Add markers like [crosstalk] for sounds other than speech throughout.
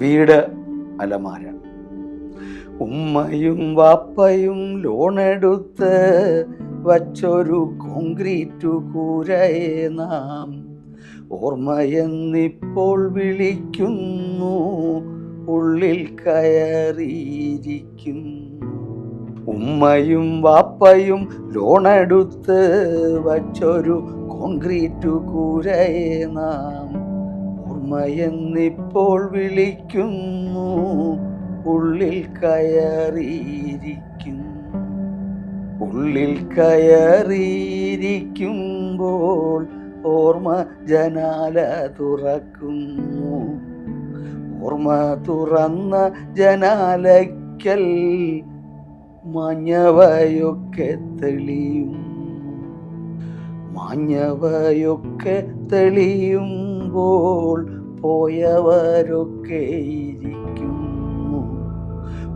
വീട് അലമാര. ഉമ്മയും വാപ്പയും ലോണെടുത്ത് വച്ചൊരു കോൺക്രീറ്റു കൂരയെ നാം. ഓർമ്മയെന്നിപ്പോൾ വിളിക്കുന്നു ഉള്ളിൽ കയറിയിരിക്കും ഉമ്മയും വാപ്പയും ലോണെടുത്ത് വച്ചൊരു കോൺക്രീറ്റു കൂരയെ നാം. ഓർമ്മയെന്നിപ്പോൾ വിളിക്കുന്നു ഉള്ളിൽ കയറിയിരിക്കുന്നു. ഉള്ളിൽ കയറിയിരിക്കുമ്പോൾ ഓർമ്മ ജനാല തുറക്കുന്നു. ഓർമ്മ തുറന്ന ജനാലയ്ക്കൽ മഞ്ഞവയൊക്കെ തെളിയും മാഞ്ഞവയൊക്കെ തെളിയുമ്പോൾ പോയവരൊക്കെ ഇരിക്കുന്നു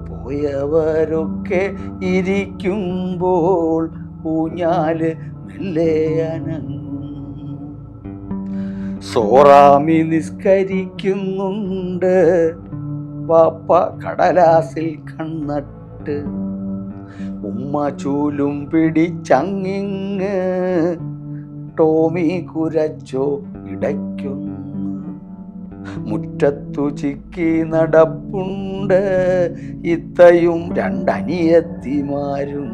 പോയവരൊക്കെ ഇരിക്കുമ്പോൾ ഊഞ്ഞാൽ മെല്ലെ സോറാമി നിസ്കരിക്കുന്നുണ്ട് പാപ്പ കടലാസിൽ കണ്ണട്ട്. ഉമ്മ ചൂലും പിടിച്ചങ്ങിങ് ടോമി കുരച്ചോ ഇടയ്ക്കുന്നു മുറ്റത്തു ചിക്കി നടപ്പുണ്ട്. ഇത്തയും രണ്ടനിയത്തിമാരും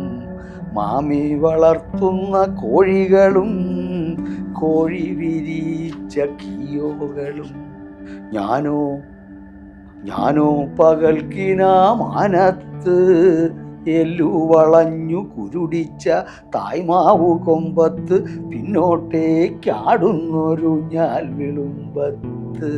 മാമി വളർത്തുന്ന കോഴികളും കോഴി വിരിച്ച കിയോകളും. ഞാനോ ഞാനോ പകൽക്കിനാ മാനത്ത് എല്ലു വളഞ്ഞു കുരുടിച്ച തായ്മാവു കൊമ്പത്ത് പിന്നോട്ടേക്കാടുന്നൊരു ഞാൻ വിളുമ്പത്ത്.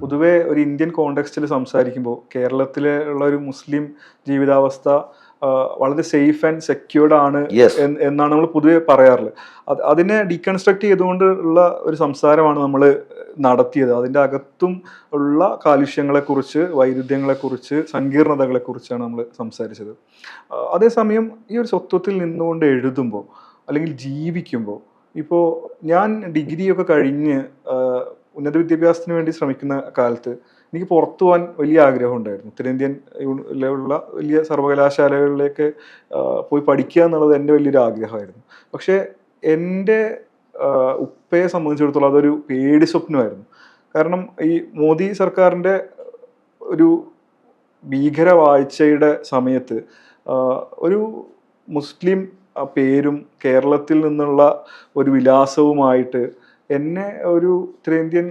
പൊതുവെ ഒരു ഇന്ത്യൻ കോണ്ടെക്സ്റ്റിൽ സംസാരിക്കുമ്പോൾ കേരളത്തിലുള്ള ഒരു മുസ്ലിം ജീവിതാവസ്ഥ വളരെ സേഫ് ആൻഡ് സെക്യൂർഡ് ആണ് എന്നാണ് നമ്മൾ പൊതുവെ പറയാറുള്ളത്. അതിനെ ഡീകൺസ്ട്രക്ട് ചെയ്തുകൊണ്ടുള്ള ഒരു സംസാരമാണ് നമ്മൾ നടത്തിയത്. അതിന്റെ അകത്തും ഉള്ള കാലുഷ്യങ്ങളെക്കുറിച്ച് വൈരുദ്ധ്യങ്ങളെക്കുറിച്ച് സങ്കീർണതകളെക്കുറിച്ചാണ് നമ്മൾ സംസാരിച്ചത്. അതേസമയം ഈ ഒരു സ്വത്വത്തിൽ നിന്നുകൊണ്ട് എഴുതുമ്പോൾ അല്ലെങ്കിൽ ജീവിക്കുമ്പോൾ ഇപ്പോൾ ഞാൻ ഡിഗ്രിയൊക്കെ കഴിഞ്ഞ് ഉന്നത വിദ്യാഭ്യാസത്തിന് വേണ്ടി ശ്രമിക്കുന്ന കാലത്ത് എനിക്ക് പുറത്തു പോകാൻ വലിയ ആഗ്രഹം ഉണ്ടായിരുന്നു. ഉത്തരേന്ത്യൻ ലെവലുള്ള വലിയ സർവകലാശാലകളിലേക്ക് പോയി പഠിക്കുക എന്നുള്ളത് എന്റെ വലിയൊരു ആഗ്രഹമായിരുന്നു. പക്ഷേ എന്റെ ഉപ്പയെ സംബന്ധിച്ചിടത്തോളം അതൊരു പേടി സ്വപ്നമായിരുന്നു. കാരണം ഈ മോദി സർക്കാരിന്റെ ഒരു ഭീകര വാഴ്ചയുടെ സമയത്ത് ഒരു മുസ്ലിം പേരും കേരളത്തിൽ നിന്നുള്ള ഒരു വിലാസവുമായിട്ട് എന്നെ ഒരു ഉത്തരേന്ത്യൻ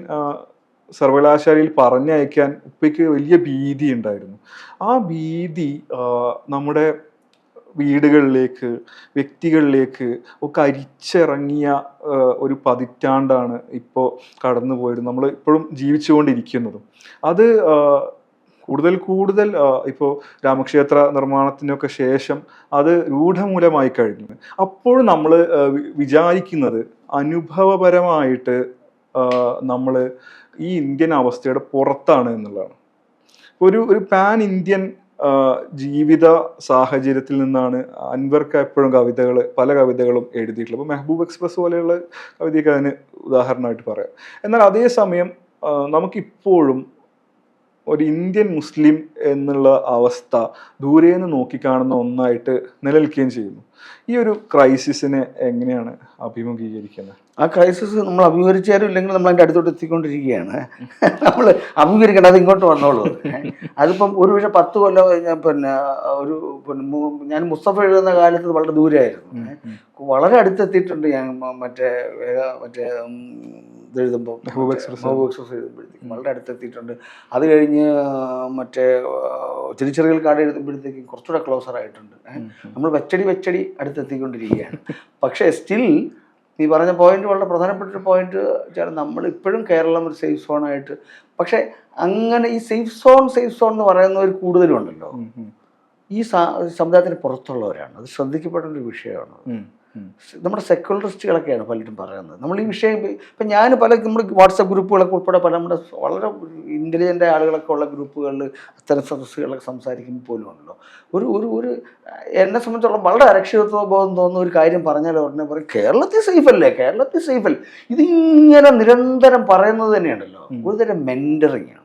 സർവകലാശാലയിൽ പറഞ്ഞയക്കാൻ ഉപ്പയ്ക്ക് വലിയ ഭീതി ഉണ്ടായിരുന്നു. ആ ഭീതി നമ്മുടെ വീടുകളിലേക്ക് വ്യക്തികളിലേക്ക് ഒക്കെ അരിച്ചിറങ്ങിയ ഒരു പതിറ്റാണ്ടാണ് ഇപ്പോൾ കടന്നു പോയത്. നമ്മൾ ഇപ്പോഴും ജീവിച്ചുകൊണ്ടിരിക്കുന്നതും. അത് കൂടുതൽ കൂടുതൽ ഇപ്പോൾ രാമക്ഷേത്ര നിർമ്മാണത്തിനൊക്കെ ശേഷം അത് രൂഢമൂലമായി കഴിഞ്ഞു. അപ്പോൾ നമ്മൾ വിചാരിക്കുന്നത് അനുഭവപരമായിട്ട് നമ്മൾ ഈ ഇന്ത്യൻ അവസ്ഥയുടെ പുറത്താണ് എന്നുള്ളതാണ്. ഒരു ഒരു പാൻ ഇന്ത്യൻ ജീവിത സാഹചര്യത്തിൽ നിന്നാണ് അൻവർക്ക് എപ്പോഴും കവിതകൾ പല കവിതകളും എഴുതിയിട്ടുള്ളത്. അപ്പോൾ മെഹബൂബ് എക്സ്പ്രസ് പോലെയുള്ള കവിതയൊക്കെ അതിന് ഉദാഹരണമായിട്ട് പറയാം. എന്നാൽ അതേസമയം നമുക്കിപ്പോഴും ഒരു ഇന്ത്യൻ മുസ്ലിം എന്നുള്ള അവസ്ഥ ദൂരെ നിന്ന് നോക്കിക്കാണുന്ന ഒന്നായിട്ട് നിലനിൽക്കുകയും ചെയ്യുന്നു. ഈ ഒരു ക്രൈസിസിനെ എങ്ങനെയാണ് അഭിമുഖീകരിക്കുന്നത്? ആ ക്രൈസിസ് നമ്മൾ അഭിമുഖീകരിച്ചാലും ഇല്ലെങ്കിൽ നമ്മൾ അതിന്റെ അടുത്തോട്ട് എത്തിക്കൊണ്ടിരിക്കുകയാണ്. നമ്മൾ അഭിമുഖീകരിക്കേണ്ട അത് ഇങ്ങോട്ട് വന്നോളൂ. അതിപ്പം ഒരു പക്ഷേ പത്ത് കൊല്ലം ഞാൻ പിന്നെ ഒരു പിന്നെ ഞാൻ മുസ്തഫ എഴുതുന്ന കാലത്ത് വളരെ ദൂരമായിരുന്നു വളരെ അടുത്തെത്തിയിട്ടുണ്ട് ഞാൻ മറ്റേ മറ്റേ ഉം, ഇത് എഴുതുമ്പോൾ മെഹബൂബ് എക്സ്പ്രസ്. എഴുതുമ്പോഴത്തേക്കും വളരെ അടുത്തെത്തിയിട്ടുണ്ട്. അത് കഴിഞ്ഞ് മറ്റേ ചെറിയ കാർഡ് എഴുതുമ്പോഴത്തേക്കും കുറച്ചുകൂടെ ക്ലോസർ ആയിട്ടുണ്ട്. നമ്മൾ വെച്ചടി വെച്ചടി അടുത്തെത്തിക്കൊണ്ടിരിക്കുകയാണ്. പക്ഷേ സ്റ്റിൽ നീ പറഞ്ഞ പോയിന്റ് വളരെ പ്രധാനപ്പെട്ട ഒരു പോയിന്റ് വെച്ചാൽ നമ്മൾ ഇപ്പോഴും കേരളം ഒരു സേഫ് സോൺ ആയിട്ട് പക്ഷേ അങ്ങനെ ഈ സേഫ് സോൺ സേഫ് സോൺ എന്ന് പറയുന്നവർ കൂടുതലുണ്ടല്ലോ. ഈ സമുദായത്തിന് പുറത്തുള്ളവരാണ്. അത് ശ്രദ്ധിക്കപ്പെടേണ്ട ഒരു വിഷയമാണ്. നമ്മുടെ സെക്യുലറിസ്റ്റുകളൊക്കെയാണ് പലരും പറയുന്നത്. നമ്മൾ ഈ വിഷയം ഇപ്പം ഞാൻ പല നമ്മുടെ വാട്സപ്പ് ഗ്രൂപ്പുകളൊക്കെ ഉൾപ്പെടെ പല നമ്മുടെ വളരെ ഇന്റലിജന്റ് ആളുകളൊക്കെ ഉള്ള ഗ്രൂപ്പുകളിൽ അത്തരം സദസ്സുകളൊക്കെ സംസാരിക്കുമ്പോൾ പോലും ഉണ്ടല്ലോ. ഒരു ഒരു ഒരു എന്നെ സംബന്ധിച്ചോളം വളരെ അരക്ഷിതത്വ ബോധം തോന്നുന്ന ഒരു കാര്യം പറഞ്ഞാൽ ഉടനെ പറയും കേരളത്തിൽ സേഫ് അല്ലേ കേരളത്തിൽ സേഫ് അല്ലേ ഇതിങ്ങനെ നിരന്തരം പറയുന്നത് തന്നെയാണല്ലോ. ഒരുതരം മെന്ററിങ് ആണ്.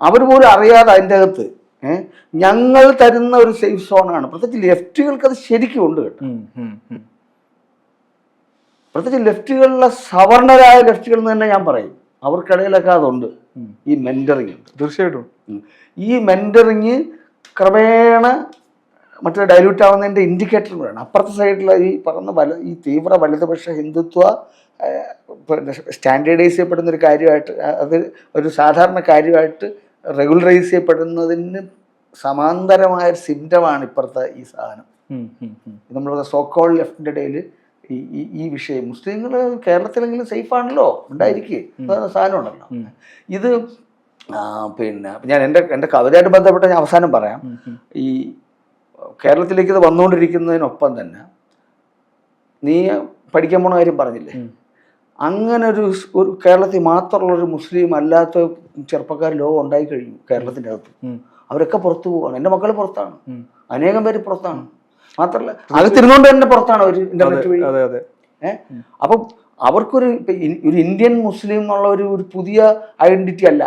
അവർ പോലും അറിയാതെ അതിന്റെ അകത്ത് ഞങ്ങൾ തരുന്ന ഒരു സേഫ് സോണാണ് പ്രത്യേകിച്ച് ലെഫ്റ്റുകൾക്ക് അത് ശരിക്കും ഉണ്ട് കേട്ടോ. പ്രത്യേകിച്ച് ലെഫ്റ്റുകളിലെ സവർണരായ ലെഫ്റ്റുകൾ എന്ന് തന്നെ ഞാൻ പറയും. അവർക്കിടയിലൊക്കെ അതുണ്ട്. ഈ മെന്ററിങ് തീർച്ചയായിട്ടും. ഈ മെന്ററിങ് ക്രമേണ മറ്റേ ഡൈല്യൂട്ട് ആവുന്നതിന്റെ ഇൻഡിക്കേറ്റർ കൂടെയാണ്. അപ്പുറത്തെ സൈഡിൽ ഈ പറഞ്ഞ വല ഈ തീവ്ര വലതുപക്ഷ ഹിന്ദുത്വ സ്റ്റാൻഡേർഡൈസ് ചെയ്യപ്പെടുന്ന ഒരു കാര്യമായിട്ട് അത് ഒരു സാധാരണ കാര്യമായിട്ട് റെഗുലറൈസ് ചെയ്യപ്പെടുന്നതിന് സമാന്തരമായ ഒരു സിംറ്റമാണ് ഇപ്പുറത്തെ ഈ സാധനം. നമ്മൾ സോക്കോൾ ലെഫ്റ്റിന്റെ ഇടയിൽ ഈ ഈ- വിഷയം. മുസ്ലിങ്ങൾ കേരളത്തിലെങ്കിലും സേഫ് ആണല്ലോ ഉണ്ടായിരിക്കേ. സാധനം ഉണ്ടല്ലോ ഇത് പിന്നെ ഞാൻ എന്റെ എന്റെ കവിതയായിട്ട് ബന്ധപ്പെട്ട ഞാൻ അവസാനം പറയാം. ഈ കേരളത്തിലേക്ക് ഇത് വന്നുകൊണ്ടിരിക്കുന്നതിനൊപ്പം തന്നെ നീ പഠിക്കാൻ പോണ കാര്യം പറഞ്ഞില്ലേ. അങ്ങനെ ഒരു ഒരു കേരളത്തിൽ മാത്രമുള്ള ഒരു മുസ്ലിം അല്ലാത്ത ചെറുപ്പക്കാർ ലോകം ഉണ്ടായി കഴിഞ്ഞു കേരളത്തിന്റെ അകത്ത്. അവരൊക്കെ പുറത്തു പോവാണ്. എന്റെ മക്കൾ പുറത്താണ്. അനേകം പേര് പുറത്താണ്. മാത്രമല്ല അകത്തിരുന്നുകൊണ്ട് തന്നെ പുറത്താണ് അവർ ഇന്റർനെറ്റ് വഴി. ഏഹ് അപ്പം അവർക്കൊരു ഒരു ഇന്ത്യൻ മുസ്ലിം എന്നുള്ള ഒരു ഒരു പുതിയ ഐഡന്റിറ്റി അല്ല.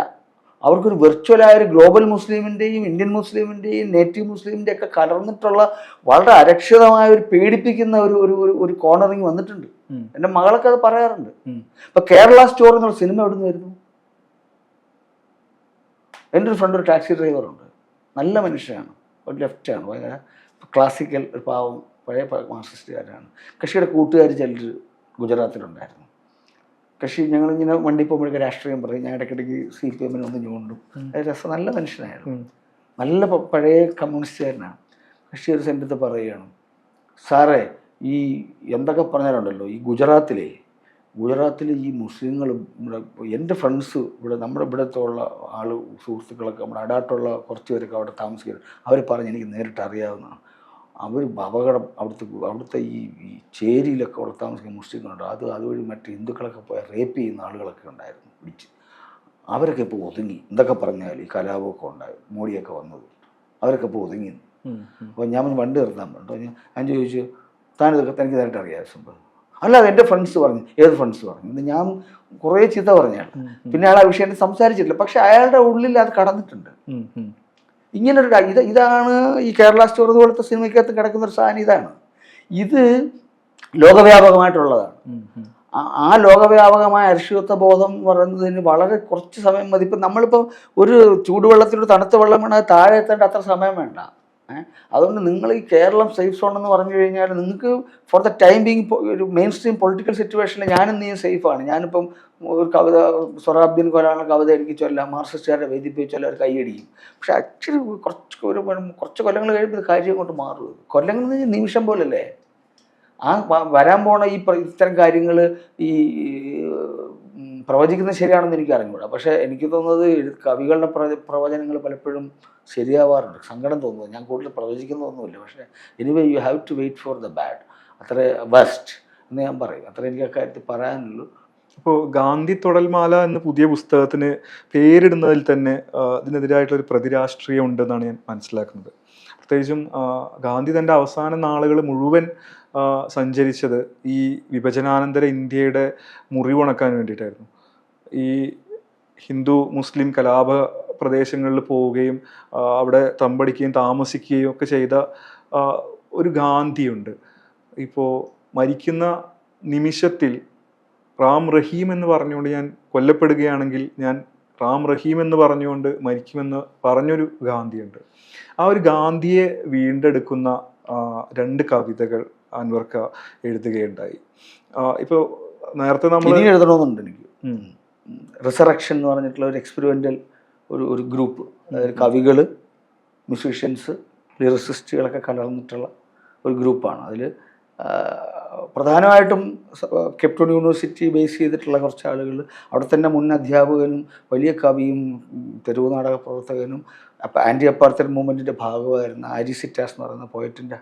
അവർക്കൊരു വെർച്വലായ ഒരു ഗ്ലോബൽ മുസ്ലിമിന്റെയും ഇന്ത്യൻ മുസ്ലിമിന്റെയും നേറ്റീവ് മുസ്ലിമിന്റെ ഒക്കെ കലർന്നിട്ടുള്ള വളരെ അരക്ഷിതമായ ഒരു പേടിപ്പിക്കുന്ന ഒരു ഒരു ഒരു- കോർണറിങ് വന്നിട്ടുണ്ട്. എന്റെ മകളൊക്കെ അത് പറയാറുണ്ട്. ഇപ്പൊ കേരള സ്റ്റോർ എന്നുള്ള സിനിമ എവിടെ നിന്ന് വരുന്നു? എന്റെ ഒരു ഫ്രണ്ട് ഒരു ടാക്സി ഡ്രൈവറുണ്ട് നല്ല മനുഷ്യനാണ്. ഒരു ലെഫ്റ്റാണ് ഭയങ്കര ക്ലാസിക്കൽ ഒരു പാവം പഴയ മാർസിസ്റ്റുകാരാണ് മാർക്സിസ്റ്റുകാരാണ് കക്ഷിയുടെ കൂട്ടുകാർ ചിലർ ഗുജറാത്തിലുണ്ടായിരുന്നു. കക്ഷി ഞങ്ങളിങ്ങനെ വണ്ടി പോകുമ്പോഴേക്ക് രാഷ്ട്രീയം പറയും. ഞാൻ ഇടയ്ക്കിടയ്ക്ക് സി പി എമ്മിന് ഒന്ന് ഞോണ്ടും രസം. നല്ല മനുഷ്യനായിരുന്നു. നല്ല പഴയ കമ്മ്യൂണിസ്റ്റുകാരനാണ്. കക്ഷി ഒരു സെന്റത്ത് പറയുകയാണ് സാറേ ഈ എന്തൊക്കെ പറഞ്ഞാലുണ്ടല്ലോ ഈ ഗുജറാത്തിലെ ഗുജറാത്തിൽ ഈ മുസ്ലിങ്ങൾ ഇവിടെ എന്റെ ഫ്രണ്ട്സ് ഇവിടെ നമ്മുടെ ഇവിടുത്തെ ഉള്ള ആൾ സുഹൃത്തുക്കളൊക്കെ നമ്മുടെ അടാട്ടുള്ള കുറച്ച് പേരൊക്കെ അവിടെ താമസിക്കുന്നത് അവർ പറഞ്ഞ് എനിക്ക് നേരിട്ട് അറിയാവുന്നതാണ്. അവർ അപകടം അവിടുത്തെ അവിടുത്തെ ഈ ഈ ചേരിയിലൊക്കെ അവിടെ താമസിക്കുന്ന മുസ്ലിങ്ങളുണ്ട്. അത് അതുവഴി മറ്റ് ഹിന്ദുക്കളൊക്കെ പോയ റേപ്പ് ചെയ്യുന്ന ആളുകളൊക്കെ ഉണ്ടായിരുന്നു പിടിച്ച്. അവരൊക്കെ ഇപ്പോൾ ഒതുങ്ങി. എന്തൊക്കെ പറഞ്ഞാൽ ഈ കലാപമൊക്കെ ഉണ്ടായി. മോഡിയൊക്കെ വന്നത്. അവരൊക്കെ ഇപ്പോൾ ഒതുങ്ങി. അപ്പോൾ ഞാൻ വണ്ടി നിർത്താൻ പറഞ്ഞു. ഞാൻ ചോദിച്ചു താനിതൊക്കെ തനിക്ക് നേരിട്ട് അറിയാം സംഭവം? അല്ലാതെ എന്റെ ഫ്രണ്ട്സ് പറഞ്ഞു ഏത് ഫ്രണ്ട്സ് പറഞ്ഞു? ഞാൻ കുറേ ചീത്ത പറഞ്ഞാണ്. പിന്നെ അയാൾ ആ വിഷയം സംസാരിച്ചിട്ടില്ല. പക്ഷെ അയാളുടെ ഉള്ളിൽ അത് കടന്നിട്ടുണ്ട്. ഇങ്ങനൊരു ഒരു ഇത് ഇതാണ് ഈ കേരള സ്റ്റോർ പോലത്തെ സിനിമയ്ക്കകത്ത് കിടക്കുന്ന ഒരു സാധനം ഇതാണ് ഇത് ലോകവ്യാപകമായിട്ടുള്ളതാണ്. ആ- ലോകവ്യാപകമായ അരിശുത്വ ബോധം എന്ന് പറയുന്നതിന് വളരെ കുറച്ച് സമയം മതി ഇപ്പം നമ്മളിപ്പോൾ ഒരു ചൂടുവെള്ളത്തിലൂടെ തണുത്ത വെള്ളം വേണം താഴെ എത്തേണ്ട അത്ര സമയം വേണ്ട? അതുകൊണ്ട് നിങ്ങൾ ഈ കേരളം സേഫ് സോൺ എന്ന് പറഞ്ഞു കഴിഞ്ഞാൽ നിങ്ങൾക്ക് ഫോർ ദ ടൈം ബീങ് ഒരു മെയിൻ സ്ട്രീം പൊളിറ്റിക്കൽ സിറ്റുവേഷനിൽ ഞാനും നീ സേഫാണ് ഞാനിപ്പം ഒരു കവിത സൊറാബ്ദീൻ കൊലാണ കവിത എനിക്ക് ചൊല്ലാം മാർസിസ്റ്റുകാരുടെ വേദിപ്പിച്ച് ചൊല്ലാം ഒരു കൈയടിക്കും പക്ഷെ ആക്ച്വലി കുറച്ച് ഒരു കുറച്ച് കൊല്ലങ്ങൾ കഴിയുമ്പോൾ കാര്യം കൊണ്ട് മാറും. കൊല്ലങ്ങൾ നിമിഷം പോലല്ലേ? ആ വരാൻ പോണ ഈ ഇത്തരം കാര്യങ്ങൾ ഈ പ്രവചിക്കുന്നത് ശരിയാണെന്ന് എനിക്ക് അറിഞ്ഞൂടാ പക്ഷേ എനിക്ക് തോന്നുന്നത് കവികളുടെ പ്ര- പ്രവചനങ്ങൾ പലപ്പോഴും ശരിയാവാറുണ്ട്. സങ്കടം തോന്നുന്നു. ഞാൻ കൂടുതൽ പ്രവചിക്കുന്നതൊന്നുമില്ല. പക്ഷേ anyway you have to wait for the bad അത്ര വെസ്റ്റ് എന്ന് ഞാൻ പറയും. അത്ര എനിക്ക് അക്കാര്യത്തിൽ പറയാനുള്ളൂ. ഇപ്പോൾ ഗാന്ധി തൊടൽമാല എന്ന പുതിയ പുസ്തകത്തിന് പേരിടുന്നതിൽ തന്നെ ഇതിനെതിരായിട്ടുള്ള ഒരു പ്രതിരാഷ്ട്രീയം ഉണ്ടെന്നാണ് ഞാൻ മനസ്സിലാക്കുന്നത്. പ്രത്യേകിച്ചും ഗാന്ധി തന്റെ അവസാന നാളുകൾ മുഴുവൻ സഞ്ചരിച്ചത് ഈ വിഭജനാനന്തര ഇന്ത്യയുടെ മുറിവുണക്കാൻ വേണ്ടിയിട്ടായിരുന്നു. ഈ ഹിന്ദു മുസ്ലിം കലാപ പ്രദേശങ്ങളിൽ പോവുകയും അവിടെ തമ്പടിക്കുകയും താമസിക്കുകയും ഒക്കെ ചെയ്ത ഒരു ഗാന്ധിയുണ്ട്. ഇപ്പോൾ മരിക്കുന്ന നിമിഷത്തിൽ റാം റഹീം എന്ന് പറഞ്ഞുകൊണ്ട് ഞാൻ കൊല്ലപ്പെടുകയാണെങ്കിൽ ഞാൻ റാം റഹീം എന്ന് പറഞ്ഞുകൊണ്ട് മരിക്കുമെന്ന് പറഞ്ഞൊരു ഗാന്ധിയുണ്ട്. ആ ഒരു ഗാന്ധിയെ വീണ്ടെടുക്കുന്ന രണ്ട് കവിതകൾ അൻവർക്ക എഴുതുകയുണ്ടായി. ഇപ്പോൾ നേരത്തെ നമ്മൾ എഴുതണമെന്നുണ്ട് എനിക്ക്. റിസറക്ഷൻ എന്ന് പറഞ്ഞിട്ടുള്ള ഒരു എക്സ്പെരിമെന്റൽ ഒരു ഒരു ഗ്രൂപ്പ് അതായത് കവികൾ മ്യൂസീഷ്യൻസ് ലിറിസിസ്റ്റുകളൊക്കെ കലർന്നിട്ടുള്ള ഒരു ഗ്രൂപ്പാണ് അതിൽ പ്രധാനമായിട്ടും കെപ്റ്റോൺ യൂണിവേഴ്സിറ്റി ബേസ് ചെയ്തിട്ടുള്ള കുറച്ച് ആളുകൾ അവിടെ തന്നെ മുൻ അധ്യാപകനും വലിയ കവിയും തെരുവ് നാടക പ്രവർത്തകനും ആന്റി അപ്പാർത്തൻ മൂവ്മെന്റിന്റെ ഭാഗമായിരുന്ന ആരി സിറ്റാസ് എന്ന് പറയുന്ന പോയറ്റിന്റെ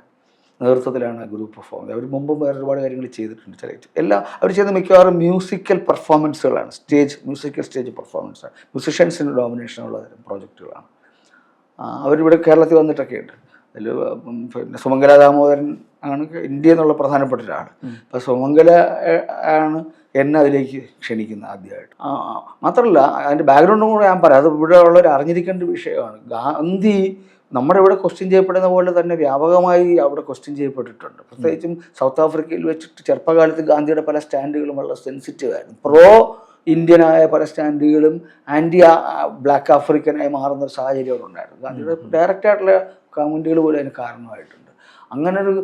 നേതൃത്വത്തിലാണ് ഗ്രൂപ്പ് പെർഫോം അവർ മുമ്പും വേറെ ഒരുപാട് കാര്യങ്ങൾ ചെയ്തിട്ടുണ്ട് ചില എല്ലാ അവർ ചെയ്യുന്ന മിക്കവാറും മ്യൂസിക്കൽ പെർഫോമൻസുകളാണ് സ്റ്റേജ് മ്യൂസിക്കൽ സ്റ്റേജ് പെർഫോമൻസ് മ്യൂസിഷ്യൻസിന്റെ ഡോമിനേഷനുള്ള പ്രോജക്റ്റുകളാണ് അവരിവിടെ കേരളത്തിൽ വന്നിട്ടൊക്കെ ഉണ്ട് അതിൽ പിന്നെ സുമംഗല ദാമോദരൻ ആണ് ഇന്ത്യ എന്നുള്ള പ്രധാനപ്പെട്ട ഒരാൾ അപ്പോൾ സുമംഗല ആണ് എന്നെ അതിലേക്ക് ക്ഷണിക്കുന്നത് ആദ്യമായിട്ട്. മാത്രമല്ല അതിന്റെ ബാക്ക്ഗ്രൗണ്ടും കൂടെ ഞാൻ പറയാം. അത് ഇവിടെ ഉള്ളവർ അറിഞ്ഞിരിക്കേണ്ട വിഷയമാണ്. ഗാന്ധി നമ്മുടെ ഇവിടെ ക്വസ്റ്റ്യൻ ചെയ്യപ്പെടുന്ന പോലെ തന്നെ വ്യാപകമായി അവിടെ ക്വസ്റ്റ്യൻ ചെയ്യപ്പെട്ടിട്ടുണ്ട്. പ്രത്യേകിച്ചും സൗത്ത് ആഫ്രിക്കയിൽ വെച്ചിട്ട് ചെറുപ്പകാലത്ത് ഗാന്ധിയുടെ പല സ്റ്റാൻഡുകളും വളരെ സെൻസിറ്റീവ് ആയിരുന്നു. പ്രോ ഇന്ത്യനായ പല സ്റ്റാൻഡുകളും ആന്റി ബ്ലാക്ക് ആഫ്രിക്കനായി മാറുന്ന ഒരു സാഹചര്യം അവിടെ ഉണ്ടായിരുന്നു ഗാന്ധിയുടെ ഡയറക്റ്റ് ആയിട്ടുള്ള കമന്റുകൾ പോലും അതിന് കാരണമായിട്ടുണ്ട്. അങ്ങനെ ഒരു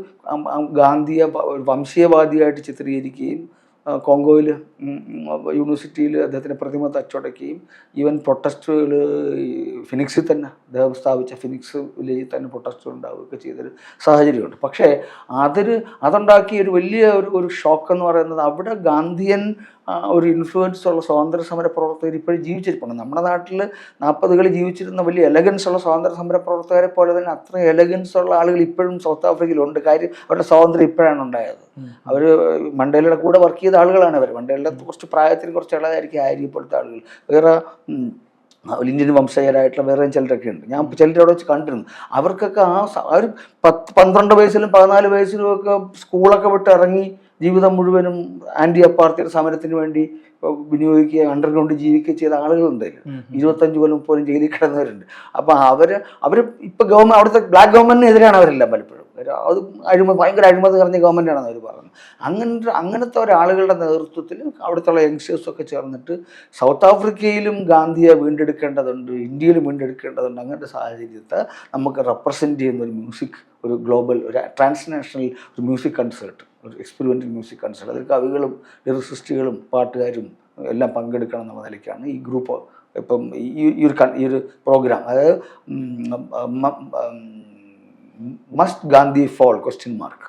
ഗാന്ധിയെ ഒരു വംശീയവാദിയായിട്ട് ചിത്രീകരിക്കുകയും കോങ്കോയിൽ യൂണിവേഴ്സിറ്റിയിൽ അദ്ദേഹത്തിന്റെ പ്രതിമ തച്ചുടയ്ക്കുകയും ഈവൻ പ്രൊട്ടസ്റ്റുകൾ ഫിനിക്സിൽ തന്നെ അദ്ദേഹം സ്ഥാപിച്ച ഫിനിക്സ് വില്ലേജിൽ തന്നെ പ്രൊട്ടസ്റ്റുകൾ ഉണ്ടാവുകയൊക്കെ ചെയ്തൊരു സാഹചര്യമുണ്ട്. പക്ഷേ അതൊരു അതുണ്ടാക്കിയ ഒരു വലിയ ഒരു ഒരു ഷോക്ക് എന്ന് പറയുന്നത് അവിടെ ഗാന്ധിയൻ ഒരു ഇൻഫ്ലുവൻസ് ഉള്ള സ്വാതന്ത്ര്യ സമര പ്രവർത്തകർ ഇപ്പോഴും ജീവിച്ചിരിപ്പുണ്ട്. നമ്മുടെ നാട്ടിൽ നാൽപ്പതുകളിൽ ജീവിച്ചിരുന്ന വലിയ എലഗൻസ് ഉള്ള സ്വാതന്ത്ര്യ സമര പ്രവർത്തകരെ പോലെ തന്നെ അത്ര എലഗൻസ് ഉള്ള ആളുകൾ ഇപ്പോഴും സൗത്ത് ആഫ്രിക്കയിലുണ്ട് കാര്യം അവരുടെ സ്വാതന്ത്ര്യം ഇപ്പോഴാണ് ഉണ്ടായത്. അവർ മണ്ടേലയുടെ കൂടെ വർക്ക് ചെയ്ത ആളുകളാണ് അവർ മണ്ടേലയുടെ കുറച്ച് പ്രായത്തിന് കുറച്ച് ഇളതായിരിക്കും ആയിരിക്കും ഇപ്പോഴത്തെ ആളുകൾ. വേറെ ഇന്ത്യൻ വംശജരായിട്ടുള്ള വേറെ ചിലരൊക്കെ ഉണ്ട്. ഞാൻ ചിലരെ അവിടെ വെച്ച് കണ്ടിരുന്നു. അവർക്കൊക്കെ ആ ഒരു പത്ത് പന്ത്രണ്ട് വയസ്സിലും പതിനാല് വയസ്സിലും ഒക്കെ സ്കൂളൊക്കെ വിട്ട് ഇറങ്ങി ജീവിതം മുഴുവനും ആന്റി അപ്പാർത്തിയുടെ സമരത്തിന് വേണ്ടി വിനിയോഗിക്കുക അണ്ടർഗ്രൗണ്ട് ജീവിക്കുക ചെയ്ത ആളുകളുണ്ട്. ഇരുപത്തഞ്ച് കൊല്ലം പോലും ജയിലിൽ കിടന്നവരുണ്ട്. അപ്പൊ അവർ അവർ ഇപ്പൊ ഗവൺമെന്റ് അവിടുത്തെ ബ്ലാക്ക് ഗവൺമെന്റിനെതിരാണ് അവരെല്ലാം പലപ്പോഴും. അത് അഴിമതി ഭയങ്കര അഴിമതി നിറഞ്ഞ ഗവൺമെന്റാണ് അവർ പറയുന്നത്. അങ്ങനെ അങ്ങനത്തെ ഒരാളുകളുടെ നേതൃത്വത്തിൽ അവിടുത്തെ യങ്സ്റ്റേഴ്സൊക്കെ ചേർന്നിട്ട് സൗത്ത് ആഫ്രിക്കയിലും ഗാന്ധിയെ വീണ്ടെടുക്കേണ്ടതുണ്ട് ഇന്ത്യയിലും വീണ്ടെടുക്കേണ്ടതുണ്ട് അങ്ങനത്തെ സാഹചര്യത്തെ നമുക്ക് റെപ്രസെന്റ് ചെയ്യുന്ന ഒരു മ്യൂസിക് ഒരു ഗ്ലോബൽ ഒരു ട്രാൻസ്നാഷണൽ ഒരു മ്യൂസിക് കൺസേർട്ട് ഒരു എക്സ്പെരിമെന്റൽ മ്യൂസിക് കൺസേർട്ട് അതിൽ കവികളും ലിറിസിസ്റ്റുകളും പാട്ടുകാരും എല്ലാം പങ്കെടുക്കണം എന്നുള്ള നിലയ്ക്കാണ് ഈ ഗ്രൂപ്പ് ഇപ്പം ഈ ഒരു ഈ ഒരു പ്രോഗ്രാം അതായത് must Gandhi fall question mark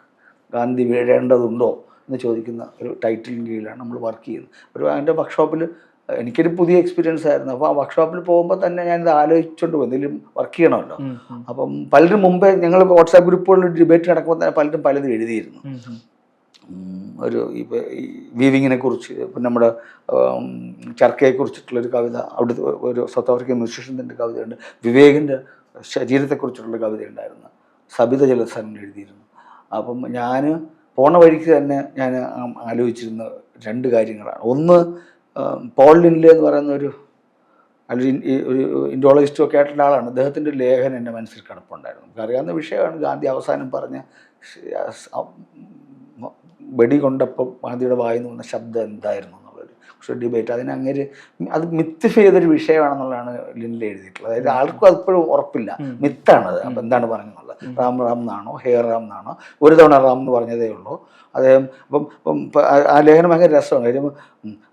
Gandhi വീഴേണ്ടതുണ്ടോ എന്ന് ചോദിക്കുന്ന ഒരു ടൈറ്റിലിന് കീഴിലാണ് നമ്മൾ വർക്ക് ചെയ്യുന്നത്. ഒരു അതിന്റെ വർക്ക്ഷോപ്പിൽ എനിക്കൊരു പുതിയ എക്സ്പീരിയൻസ് ആയിരുന്നു. അപ്പോൾ ആ വർക്ക്ഷോപ്പിൽ പോകുമ്പോൾ തന്നെ ഞാനിത് ആലോചിച്ചുകൊണ്ട് പോകും എന്തെങ്കിലും വർക്ക് ചെയ്യണമല്ലോ. അപ്പം പലരും മുമ്പേ ഞങ്ങൾ വാട്സാപ്പ് ഗ്രൂപ്പുകളിൽ ഡിബേറ്റ് നടക്കുമ്പോൾ തന്നെ പലരും പലതും എഴുതിയിരുന്നു. ഒരു ഇപ്പോൾ ഈ വീവിങ്ങിനെ കുറിച്ച് ഇപ്പം നമ്മുടെ ചർക്കയെ കുറിച്ചിട്ടുള്ളൊരു കവിത അവിടുത്തെ ഒരു സൗത്ത് ആഫ്രിക്കൻ മ്യൂസിഷ്യന്റെ കവിതയുണ്ട്. വിവേകിന്റെ ശരീരത്തെക്കുറിച്ചിട്ടുള്ള കവിതയുണ്ടായിരുന്നു. സബിത ജലസൻ എഴുതിയിരുന്നു. അപ്പം ഞാൻ പോണ വഴിക്ക് തന്നെ ഞാൻ ആലോചിച്ചിരുന്ന രണ്ട് കാര്യങ്ങളാണ്. ഒന്ന് പോൾ ലിൻലെ എന്ന് പറയുന്ന ഒരു ഒരു ഇൻഡോളജിസ്റ്റും ഒക്കെ ആയിട്ടുള്ള ആളാണ്. അദ്ദേഹത്തിന്റെ ലേഖനം എന്റെ മനസ്സിൽ കിടപ്പുണ്ടായിരുന്നു അറിയാവുന്ന വിഷയമാണ് ഗാന്ധി അവസാനം പറഞ്ഞ വെടി കൊണ്ടപ്പോൾ ഗാന്ധിയുടെ വായിൽ നിന്ന് വന്ന ശബ്ദം എന്തായിരുന്നു എന്നുള്ളൊരു പക്ഷേ ഡിബേറ്റ് അതിന് അങ്ങനെ അത് മിത്ത് ചെയ്തൊരു വിഷയമാണെന്നുള്ളതാണ് ലിനിൽ എഴുതിയിട്ടുള്ളത്. അതായത് ആൾക്കും അതിപ്പോഴും ഉറപ്പില്ല. മിത്താണത് അപ്പം എന്താണ് പറഞ്ഞെന്നുള്ളത്? റാം റാം എന്നാണോ ഹെയർ റാം എന്നാണോ? ഒരു തവണ റാം എന്ന് പറഞ്ഞതേ ഉള്ളൂ. അദ്ദേഹം അപ്പം ആ- ലേഖനം ഭയങ്കര രസമാണ്. കാര്യം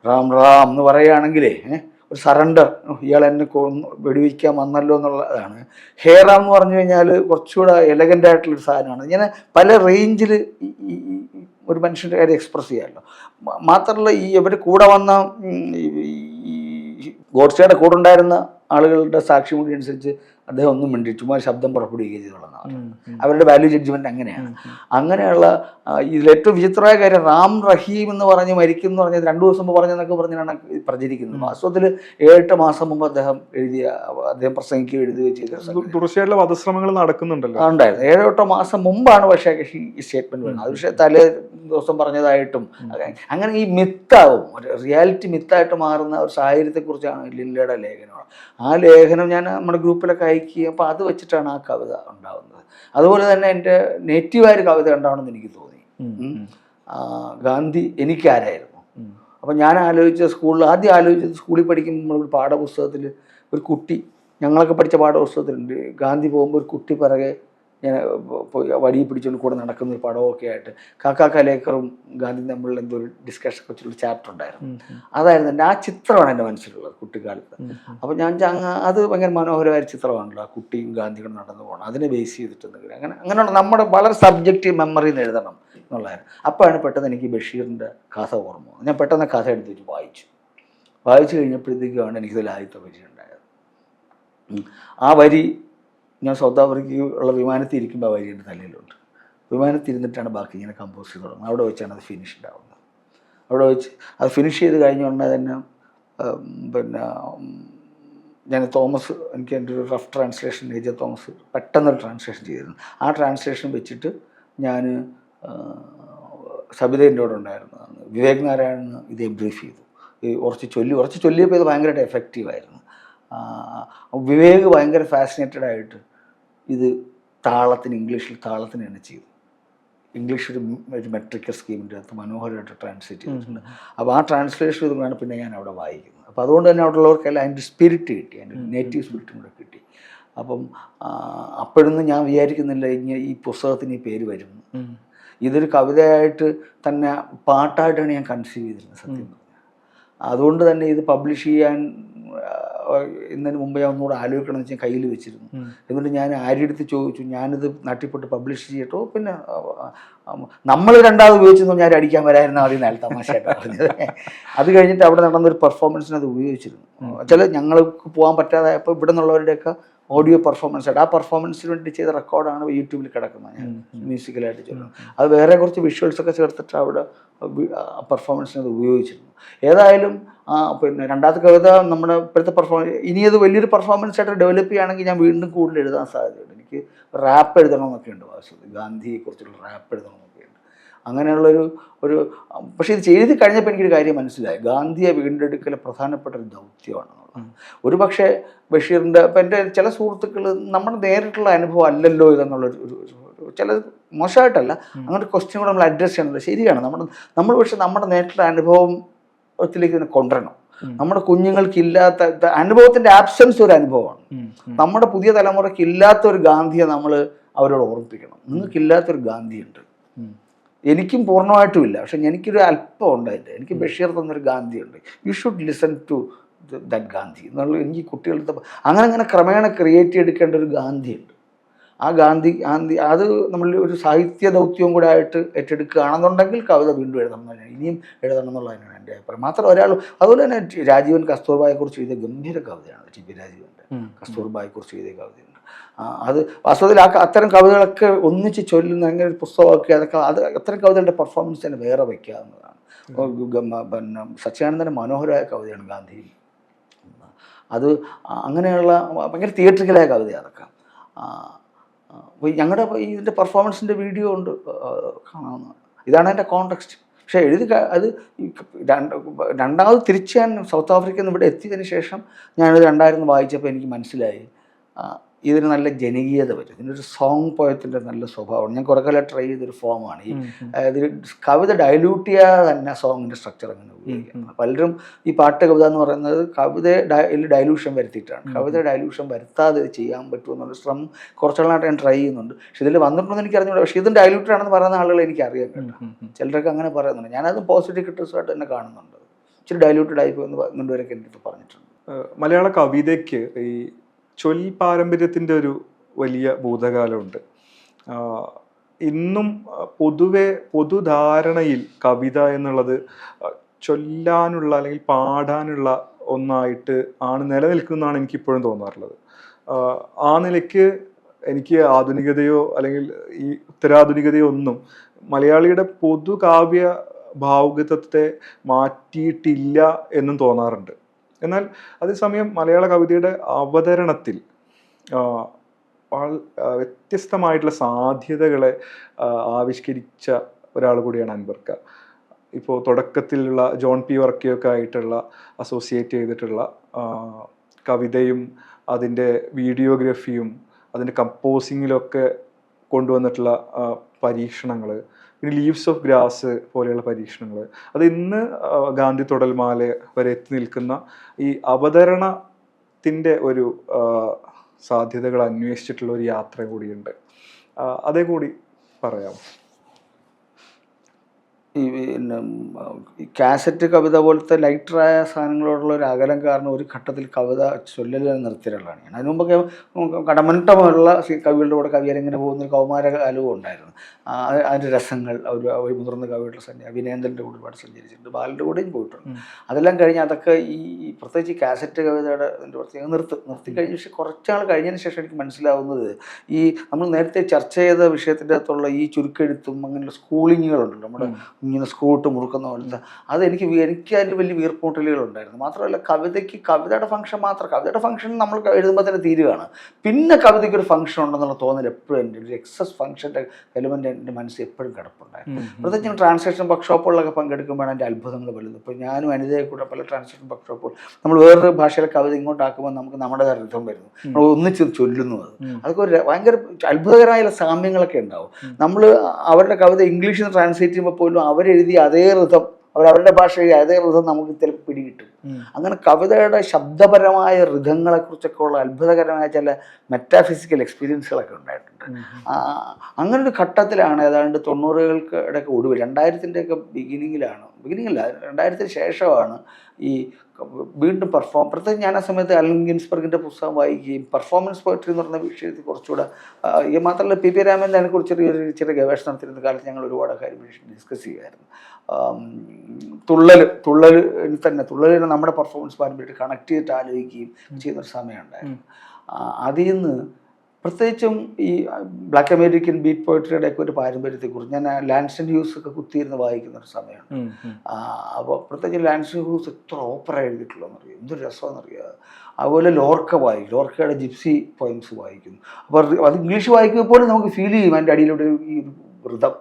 റാം റാം എന്ന് പറയുകയാണെങ്കിലേ ഒരു സറണ്ടർ ഇയാൾ എന്നെ കൊന്ന് വെടിവെക്കാൻ വന്നല്ലോ എന്നുള്ളതാണ്. ഹെയർ റാം എന്ന് പറഞ്ഞു കഴിഞ്ഞാൽ കുറച്ചുകൂടെ എലഗന്റ് ആയിട്ടുള്ളൊരു സാധനമാണ്. ഇങ്ങനെ പല റേഞ്ചിൽ ഒരു മനുഷ്യന്റെ കാര്യം എക്സ്പ്രസ് ചെയ്യാമല്ലോ. മാത്രമല്ല ഈ ഇവർ കൂടെ വന്ന ഈ- ഗോഡ്സയുടെ കൂടെ ഉണ്ടായിരുന്ന ആളുകളുടെ സാക്ഷിമൊഴി അനുസരിച്ച് അദ്ദേഹം ഒന്നും മിണ്ടി ചുമ്മാ ശബ്ദം പുറപ്പെടുവിക്കുകയും ചെയ്തോളാം അവരുടെ വാല്യൂ ജഡ്ജ്മെന്റ് അങ്ങനെയാണ്. അങ്ങനെയുള്ള ഇതിലേറ്റവും ഇതിൽ ഏറ്റവും വിചിത്രമായ കാര്യം റാം റഹീം എന്ന് പറഞ്ഞ് മരിക്കും എന്ന് പറഞ്ഞത് രണ്ടു ദിവസം മുമ്പ് പറഞ്ഞെന്നൊക്കെ പറഞ്ഞാണ് പ്രചരിക്കുന്നത്. വാസ്തവത്തിൽ ഏഴെട്ട് മാസം മുമ്പ് അദ്ദേഹം എഴുതിയ അദ്ദേഹം പ്രസംഗിക്കുകയും എഴുതുകയും ചെയ്തു. തുടർച്ചയായിട്ടുള്ള വധശ്രമങ്ങൾ നടക്കുന്നുണ്ടല്ലോ. ഉണ്ടായിരുന്നു. ഏഴെട്ടോ മാസം മുമ്പാണ് പക്ഷേ ഈ സ്റ്റേറ്റ്മെന്റ് വരുന്നത്. അത് പക്ഷേ തലേ ദിവസം പറഞ്ഞതായിട്ടും അങ്ങനെ- അങ്ങനെ ഈ മിത്താവും ഒരു റിയാലിറ്റി മിത്തായിട്ട് മാറുന്ന ഒരു സാഹചര്യത്തെക്കുറിച്ചാണ് ലില്ലയുടെ ലേഖനം. ആ ലേഖനം ഞാൻ നമ്മുടെ ഗ്രൂപ്പിലൊക്കെ അയക്കുകയും അപ്പോൾ അത് വെച്ചിട്ടാണ് ആ കവിത ഉണ്ടാകുന്നത് അതുപോലെ തന്നെ എന്റെ നേറ്റീവായ ഒരു കവിത ഉണ്ടാവണമെന്ന് എനിക്ക് തോന്നി. ഗാന്ധി എനിക്കാരായിരുന്നു. അപ്പം ഞാൻ ആലോചിച്ച സ്കൂളിൽ ആദ്യം ആലോചിച്ചത് സ്കൂളിൽ പഠിക്കുമ്പോൾ നമ്മൾ പാഠപുസ്തകത്തിൽ ഒരു കുട്ടി ഞങ്ങളൊക്കെ പഠിച്ച പാഠപുസ്തകത്തിലുണ്ട്. ഗാന്ധി പോകുമ്പോൾ ഒരു കുട്ടി പിറകെ ഞാൻ പോയി വടി പിടിച്ചുകൊണ്ട് കൂടെ നടക്കുന്ന ഒരു പടമൊക്കെ ആയിട്ട് കാക്കാ കലേക്കറും ഗാന്ധി തമ്മിലുള്ള എന്തോ ഒരു ഡിസ്കഷൻ വെച്ചൊരു ചാപ്റ്റർ ഉണ്ടായിരുന്നു. അതായിരുന്നു എന്റെ ആ ചിത്രമാണ് എന്റെ മനസ്സിലുള്ളത് കുട്ടിക്കാലത്ത്. അപ്പോൾ ഞാൻ അത് ഭയങ്കര മനോഹരമായ ചിത്രമാണല്ലോ ആ കുട്ടിയും ഗാന്ധിയും നടന്നു പോകണം അതിനെ ബേസ് ചെയ്തിട്ട് എന്തെങ്കിലും അങ്ങനെ അങ്ങനെയുള്ള നമ്മുടെ വളരെ സബ്ജക്റ്റീവ് മെമ്മറിയിൽ എഴുതണം എന്നുള്ളതായിരുന്നു. അപ്പോഴാണ് പെട്ടെന്ന് എനിക്ക് ബഷീറിന്റെ കഥ ഓർമ്മ ഞാൻ പെട്ടെന്ന് കഥ എടുത്ത് വെച്ച് വായിച്ചു. വായിച്ചു കഴിഞ്ഞപ്പോഴത്തേക്കുമാണ് എനിക്കിതിൽ ആദ്യത്തെ വരി ഉണ്ടായത്. ആ വരി ഞാൻ സൗത്ത് ആഫ്രിക്കയിൽ ഉള്ള വിമാനത്തിൽ ഇരിക്കുമ്പോൾ ആ വരി എന്റെ തലയിലുണ്ട്. വിമാനത്തിൽ ഇരുന്നിട്ടാണ് ബാക്കി ഇങ്ങനെ കമ്പോസ് ചെയ്ത് തുടങ്ങുന്നത്. അവിടെ വെച്ചാണ് അത് ഫിനിഷ് ഉണ്ടാവുന്നത്. അവിടെ വെച്ച് അത് ഫിനിഷ് ചെയ്ത് കഴിഞ്ഞ ഉടനെ തന്നെ പിന്നെ ഞാൻ തോമസ് എനിക്ക് എന്റെ ഒരു റഫ് ട്രാൻസ്ലേഷൻ എഴുതിയ തോമസ് പെട്ടെന്നൊരു ട്രാൻസ്ലേഷൻ ചെയ്തിരുന്നു. ആ ട്രാൻസ്ലേഷൻ വെച്ചിട്ട് ഞാൻ സബിതേന്റെ കൂടെ ഉണ്ടായിരുന്നു. വിവേക് നാരായണന് ഇതേ ബ്രീഫ് ചെയ്തു. ഈ ഉറച്ച് ചൊല്ലി ഉറച്ച് ചൊല്ലിയപ്പോൾ ഇത് ഭയങ്കരമായിട്ട് എഫക്റ്റീവായിരുന്നു വിവേക് ഭയങ്കര ഫാസിനേറ്റഡ് ആയിട്ട് ഇത് താളത്തിന് ഇംഗ്ലീഷിൽ താളത്തിന് തന്നെ ചെയ്തു. ഇംഗ്ലീഷ് ഒരു ഒരു മെട്രിക്കൽ സ്കീമിന്റെ അകത്ത് മനോഹരമായിട്ട് ട്രാൻസ്ലേറ്റ് ചെയ്തിട്ടുണ്ട്. അപ്പോൾ ആ ട്രാൻസ്ലേഷൻ ഇതുകൊണ്ടാണ് പിന്നെ ഞാൻ അവിടെ വായിക്കുന്നത്. അപ്പോൾ അതുകൊണ്ട് തന്നെ അവിടെ ഉള്ളവർക്കെല്ലാം അതിന്റെ സ്പിരിറ്റ് കിട്ടി അതിന്റെ നേറ്റീവ് സ്പിരിറ്റും കൂടെ കിട്ടി. അപ്പം അപ്പോഴൊന്നും ഞാൻ വിചാരിക്കുന്നില്ല ഇനി ഈ പുസ്തകത്തിന് ഈ പേര് വരും. ഇതൊരു കവിതയായിട്ട് തന്നെ പാട്ടായിട്ടാണ് ഞാൻ കൺസീവ് ചെയ്തിരുന്നത് സത്യം അതുകൊണ്ട് തന്നെ ഇത് പബ്ലിഷ് ചെയ്യാൻ ഇന്നതിന് മുമ്പ് ഞാൻ ഒന്നുകൂടെ ആലോചിക്കണം എന്ന് വെച്ചാൽ കയ്യിൽ വെച്ചിരുന്നു. എന്നിട്ട് ഞാൻ ആര്യടുത്ത് ചോദിച്ചു ഞാനിത് നട്ടിപ്പെട്ട് പബ്ലിഷ് ചെയ്യട്ടോ പിന്നെ നമ്മൾ രണ്ടാമത് ഉപയോഗിച്ചെന്ന് ഞാൻ അടിക്കാൻ വരായിരുന്നു ആദ്യം നേരത്തെ തമാശയായിട്ട് പറഞ്ഞത്. അത് കഴിഞ്ഞിട്ട് അവിടെ നടന്നൊരു പെർഫോമൻസിന് അത് ഉപയോഗിച്ചിരുന്നു. ചില ഞങ്ങൾക്ക് പോകാൻ പറ്റാതായപ്പോൾ ഇവിടെ നിന്നുള്ളവരുടെയൊക്കെ ഓഡിയോ പെർഫോമൻസ് ആയിട്ട് ആ പെർഫോമൻസിന് വേണ്ടി ചെയ്ത റെക്കോർഡാണ് യൂട്യൂബിൽ കിടക്കുന്നത് ഞാൻ മ്യൂസിക്കലായിട്ട് ചെയ്യുന്നത്. അത് വേറെ കുറച്ച് വിഷ്വൽസൊക്കെ ചേർത്തിട്ട് അവിടെ പെർഫോമൻസിന് അത് ഉപയോഗിച്ചിരുന്നു. ഏതായാലും പിന്നെ രണ്ടാമത്തെ കവിത നമ്മുടെ ഇപ്പോഴത്തെ പെർഫോമൻസ് ഇനി അത് വലിയൊരു പെർഫോമൻസ് ആയിട്ട് ഡെവലപ്പ് ചെയ്യുകയാണെങ്കിൽ ഞാൻ വീണ്ടും കൂടുതൽ എഴുതാൻ സാധ്യതയുണ്ട്. എനിക്ക് റാപ്പ് എഴുതണമെന്നൊക്കെ ഉണ്ട് വാസ്തവത്തിൽ ഗാന്ധിയെക്കുറിച്ചുള്ള റാപ്പ് എഴുതണമെന്നൊക്കെ ഉണ്ട്. അങ്ങനെയുള്ളൊരു ഒരു പക്ഷേ ഇത് ചെയ്ത് കഴിഞ്ഞപ്പോൾ എനിക്കൊരു കാര്യം മനസ്സിലായി. ഗാന്ധിയെ വീണ്ടെടുക്കൽ പ്രധാനപ്പെട്ട ഒരു ദൗത്യമാണ്. ഒരു പക്ഷേ ബഷീറിന്റെ ഇപ്പം എന്റെ ചില സുഹൃത്തുക്കൾ നമ്മുടെ നേരിട്ടുള്ള അനുഭവം അല്ലല്ലോ ഇതെന്നുള്ളൊരു ചില മോശമായിട്ടല്ല. അങ്ങനെ ഒരു ക്വസ്റ്റ്യൻ കൂടെ നമ്മൾ അഡ്രസ്സ് ചെയ്യണമല്ലോ ശരിയാണ്. നമ്മുടെ നമ്മൾ പക്ഷെ നമ്മുടെ നേരിട്ടുള്ള ഇതിനെ കൊണ്ടുവരണം. നമ്മുടെ കുഞ്ഞുങ്ങൾക്ക് ഇല്ലാത്ത അനുഭവത്തിന്റെ ആബ്സെൻസ് ഒരു അനുഭവമാണ്. നമ്മുടെ പുതിയ തലമുറയ്ക്ക് ഇല്ലാത്ത ഒരു ഗാന്ധിയെ നമ്മൾ അവരോട് ഓർമ്മിപ്പിക്കണം. നിങ്ങൾക്ക് ഇല്ലാത്തൊരു ഗാന്ധിയുണ്ട്. എനിക്കും പൂർണമായിട്ടും ഇല്ല. പക്ഷെ എനിക്കൊരു അല്പം ഉണ്ടായിട്ട് എനിക്ക് ബഷീർ തന്നൊരു ഗാന്ധിയുണ്ട്. You should listen to that Gandhi. എന്നുള്ള എനിക്ക് കുട്ടികളുടെ അങ്ങനെ അങ്ങനെ ക്രമേണ ക്രിയേറ്റ് ചെയ്തെടുക്കേണ്ട ഒരു ഗാന്ധിയുണ്ട്. ആ ഗാന്ധി ഗാന്ധി അത് നമ്മൾ ഒരു സാഹിത്യ ദൗത്യവും കൂടെ ആയിട്ട് ഏറ്റെടുക്കുകയാണെന്നുണ്ടെങ്കിൽ കവിത വീണ്ടും എഴുതണം എന്നല്ല ഇനിയും എഴുതണം എന്നുള്ളതാണ് എന്റെ അഭിപ്രായം. മാത്രം ഒരാൾ അതുപോലെ തന്നെ രാജീവൻ കസ്തൂർബായെക്കുറിച്ച് എഴുതിയ ഗംഭീര കവിതയാണ് ടി പി രാജീവന്റെ. കസ്തൂർബായെക്കുറിച്ച് എഴുതിയ കവിതയുണ്ട്. അത് വാസ്തവത്തിൽ ആ അത്തരം കവിതകളൊക്കെ ഒന്നിച്ച് ചൊല്ലുന്ന അങ്ങനെ ഒരു പുസ്തകമൊക്കെ അതൊക്കെ അത് അത്തരം കവിതകളുടെ പെർഫോമൻസ് തന്നെ വേറെ വയ്ക്കാവുന്നതാണ്. പിന്നെ സച്ചിദാനന്ദന്റെ മനോഹരമായ കവിതയാണ് ഗാന്ധി അത് അങ്ങനെയുള്ള ഭയങ്കര തിയേറ്ററിക്കലായ കവിതയാണ് അതൊക്കെ. അപ്പോൾ ഞങ്ങളുടെ ഇതിന്റെ പെർഫോമൻസിന്റെ വീഡിയോ ഉണ്ട് കാണാവുന്ന ഇതാണ് എന്റെ കോണ്ടെക്സ്റ്റ് പക്ഷേ എഴുതി അത് രണ്ടാമത് തിരിച്ച് ഞാൻ സൗത്ത് ആഫ്രിക്കയിൽ നിന്ന് ഇവിടെ എത്തിയതിന് ശേഷം ഞാനത് രണ്ടായിരുന്നു വായിച്ചപ്പോൾ എനിക്ക് മനസ്സിലായി. ഇതിന് നല്ല ജനകീയത വരും. ഇതിനൊരു സോങ് പോയത്തിന്റെ നല്ല സ്വഭാവമാണ് ഞാൻ കുറേ കാലം ട്രൈ ചെയ്തൊരു ഫോമാണ് ഈ അതായത് കവിത ഡയലൂട്ട് ചെയ്യാതെ തന്നെ സോങ്ങിന്റെ സ്ട്രക്ചർ അങ്ങനെ ഉപയോഗിക്കുന്നത് പലരും ഈ പാട്ട് കവിത എന്ന് പറയുന്നത് കവിത ഡയലൂഷൻ വരുത്തിയിട്ടാണ്. കവിത ഡയലൂഷൻ വരുത്താതെ ചെയ്യാൻ പറ്റുമെന്നുള്ള ശ്രമം കുറച്ചുകളായിട്ട് ഞാൻ ട്രൈ ചെയ്യുന്നുണ്ട്. പക്ഷെ ഇതിൽ വന്നിട്ടുണ്ടെന്ന് എനിക്ക് അറിഞ്ഞൂടാ പക്ഷേ ഇതും ഡയലൂട്ടഡ് ആണെന്ന് പറയുന്ന ആളുകൾ എനിക്ക് അറിയാൻ കേട്ടോ ചിലരൊക്കെ അങ്ങനെ പറയുന്നുണ്ട്. ഞാനത് പോസിറ്റീവ് ക്രിട്ടിസമായിട്ട് തന്നെ കാണുന്നുണ്ട്. ഇച്ചിരി ഡയലൂട്ടഡ് ആയിപ്പോയി എന്ന് രണ്ടുപേരൊക്കെ എന്റെ അടുത്ത് പറഞ്ഞിട്ടുണ്ട്. മലയാള കവിതയ്ക്ക് ഈ ചൊൽ പാരമ്പര്യത്തിന്റെ ഒരു വലിയ ഭൂതകാലമുണ്ട്. ഇന്നും പൊതുവെ പൊതുധാരണയിൽ കവിത എന്നുള്ളത് ചൊല്ലാനുള്ള അല്ലെങ്കിൽ പാടാനുള്ള ഒന്നായിട്ട് ആണ് നിലനിൽക്കുന്നതാണ് എനിക്കിപ്പോഴും തോന്നാറുള്ളത്. ആ നിലയ്ക്ക് എനിക്ക് ആധുനികതയോ അല്ലെങ്കിൽ ഈ ഉത്തരാധുനികതയോ ഒന്നും മലയാളിയുടെ പൊതുകാവ്യ ഭാവുകത്വത്തെ മാറ്റിയിട്ടില്ല എന്നും തോന്നാറുണ്ട്. എന്നാൽ അതേസമയം മലയാള കവിതയുടെ അവതരണത്തിൽ വ്യത്യസ്തമായിട്ടുള്ള സാധ്യതകളെ ആവിഷ്കരിച്ച ഒരാൾ കൂടിയാണ് അൻവർക്ക. ഇപ്പോൾ തുടക്കത്തിലുള്ള ജോൺ പി വർക്കിയൊക്കെ ആയിട്ടുള്ള അസോസിയേറ്റ് ചെയ്തിട്ടുള്ള കവിതയും അതിന്റെ വീഡിയോഗ്രഫിയും അതിന്റെ കമ്പോസിങ്ങിലൊക്കെ കൊണ്ടുവന്നിട്ടുള്ള പരീക്ഷണങ്ങൾ പിന്നെ ലീവ്സ് ഓഫ് ഗ്രാസ് പോലെയുള്ള പരീക്ഷണങ്ങൾ അത് ഇന്ന് ഗാന്ധി തൊടൽമാല വരെ എത്തി നിൽക്കുന്ന ഈ അവതരണത്തിന്റെ ഒരു സാധ്യതകൾ അന്വേഷിച്ചിട്ടുള്ള ഒരു യാത്ര കൂടിയുണ്ട്. അതേ കൂടി പറയാം. ഈ പിന്നെ കാസറ്റ് കവിത പോലത്തെ ലൈറ്ററായ സാധനങ്ങളോടുള്ള ഒരു അകലം കാരണം ഒരു ഘട്ടത്തിൽ കവിത ചൊല്ലൽ നിർത്തിയിട്ടുള്ളതാണ്. ഞാൻ അതിന് മുമ്പൊക്കെ കടമനിട്ടമുള്ള കവികളുടെ കൂടെ കവിയരങ്ങനെ പോകുന്ന ഒരു കൗമാര കാലവും ഉണ്ടായിരുന്നു. അതിന്റെ രസങ്ങൾ ഒരു മുതിർന്ന കവിയുടെ സഞ്ചാരം വിനേന്ദ്രന്റെ കൂടെ ഒരുപാട് സഞ്ചരിച്ചിട്ടുണ്ട്. ബാലന്റെ കൂടെയും പോയിട്ടുണ്ട്. അതെല്ലാം കഴിഞ്ഞ് അതൊക്കെ ഈ പ്രത്യേകിച്ച് ഈ കാസറ്റ് കവിതയുടെ പ്രത്യേകം നിർത്ത് നിർത്തി കഴിഞ്ഞ. പക്ഷേ കുറച്ചാൾ കഴിഞ്ഞതിന് ശേഷം എനിക്ക് മനസ്സിലാവുന്നത് ഈ നമ്മൾ നേരത്തെ ചർച്ച ചെയ്ത വിഷയത്തിന്റെ അകത്തുള്ള ഈ ചുരുക്കെഴുത്തും അങ്ങനെയുള്ള സ്കൂളിങ്ങുകളുണ്ട് നമ്മുടെ ഇങ്ങനെ സ്ക്രൂട്ട് മുറുക്കുന്ന പോലത്തെ അത് എനിക്ക് അതിൽ വലിയ വീർപ്പൂട്ടലുകളുണ്ടായിരുന്നു മാത്രമല്ല കവിതയ്ക്ക് കവിതയുടെ ഫംഗ്ഷൻ മാത്രം കവിതയുടെ ഫംഗ്ഷൻ നമ്മൾ എഴുതുമ്പോൾ തന്നെ തീരുകയാണ് പിന്നെ കവിതയ്ക്ക് ഒരു ഫംഗ്ഷൻ ഉണ്ടെന്നുള്ള തോന്നൽ എപ്പോഴും എന്റെ ഒരു എക്സസ് ഫംഗ്ഷന്റെ എലിമെന്റ് എന്റെ മനസ്സിൽ എപ്പോഴും കിടപ്പുണ്ടായിരുന്നു. പ്രത്യേകിച്ച് ട്രാൻസ്ലേഷൻ വർക്ക്ഷോപ്പുകളിലൊക്കെ പങ്കെടുക്കുമ്പോഴാണ് എന്റെ അത്ഭുതങ്ങൾ വരുന്നത്. ഇപ്പോൾ ഞാനും അനിതയെ കൂടെ പല ട്രാൻസ്ലേഷൻ വർക്ക്ഷോപ്പുകൾ നമ്മൾ വേറൊരു ഭാഷയിലെ കവിത ഇങ്ങോട്ടാക്കുമ്പോൾ നമുക്ക് നമ്മുടെ അർത്ഥം വരുന്നു. നമ്മൾ ഒന്നിച്ച് ചൊല്ലുന്നു അത് അതൊക്കെ ഒരു ഭയങ്കര അത്ഭുതകരമായ സാമ്യങ്ങളൊക്കെ ഉണ്ടാവും. നമ്മൾ അവരുടെ കവിത ഇംഗ്ലീഷിൽ നിന്ന് ട്രാൻസ്ലേറ്റ് ചെയ്യുമ്പോൾ പോലും അവരെഴുതിയ അതേ ഋതം അവരവരുടെ ഭാഷയിൽ അതേ ഋതം നമുക്ക് ചിലപ്പോൾ പിടികിട്ടും. അങ്ങനെ കവിതയുടെ ശബ്ദപരമായ ഋതങ്ങളെക്കുറിച്ചൊക്കെ ഉള്ള അത്ഭുതകരമായ ചില മെറ്റാഫിസിക്കൽ എക്സ്പീരിയൻസുകളൊക്കെ ഉണ്ടായിട്ടുണ്ട്. അങ്ങനൊരു അങ്ങനെ ഒരു ഘട്ടത്തിലാണ് ഏതാണ്ട് തൊണ്ണൂറുകൾക്ക് ഇടയ്ക്ക് ഒടുവിൽ രണ്ടായിരത്തിന്റെയൊക്കെ ബിഗിനിങ്ങിലാണ് ബിഗിനിങ്ങില്ല രണ്ടായിരത്തിന് ശേഷമാണ് ഈ വീണ്ടും പെർഫോം പ്രത്യേകിച്ച് ഞാൻ ആ സമയത്ത് അലൻ ഗിൻസ്ബർഗിന്റെ പുസ്തകം വായിക്കുകയും പെർഫോമൻസ് പോയിട്രി എന്ന് പറഞ്ഞ വിഷയത്തിൽ കുറച്ചുകൂടെ ഈ മാത്രമല്ല പി പി രാമൻ അതിനെക്കുറിച്ച് ചെറിയൊരു ചെറിയ ഗവേഷണം നടത്തിയിരുന്ന കാലത്ത് ഞങ്ങൾ ഒരുപാട് കാര്യം ഡിസ്കസ് ചെയ്യുമായിരുന്നു തുള്ളൽ തുള്ളൽ തന്നെ തുള്ളലിനെ നമ്മുടെ പെർഫോമൻസ് പാരമ്പര്യമായിട്ട് കണക്ട് ചെയ്തിട്ട് ആലോചിക്കുകയും ചെയ്യുന്നൊരു സമയമുണ്ടായിരുന്നു. അതിൽ നിന്ന് പ്രത്യേകിച്ചും ഈ ബ്ലാക്ക് അമേരിക്കൻ ബീറ്റ് പോയിട്രിയുടെ ഒക്കെ ഒരു പാരമ്പര്യത്തെക്കുറിച്ച് ഞാൻ ലാൻസൺ ഹ്യൂസ് ഒക്കെ കുത്തിയിരുന്ന് വായിക്കുന്ന ഒരു സമയമാണ്. അപ്പോൾ പ്രത്യേകിച്ച് ലാൻസൺ ഹ്യൂസ് എത്ര ഓപ്പറ എഴുതിയിട്ടുള്ളതെന്നറിയാം? എന്തൊരു രസമെന്നറിയാം അതുപോലെ ലോർക്ക വായിക്കും ലോർക്കയുടെ ജിപ്സി പോയിംസ് വായിക്കുന്നു. അപ്പോൾ അത് ഇംഗ്ലീഷ് വായിക്കുമ്പോൾ പോലും നമുക്ക് ഫീൽ ചെയ്യും അതിന്റെ അടിയിലൂടെ ഈ ഒരു വൃതം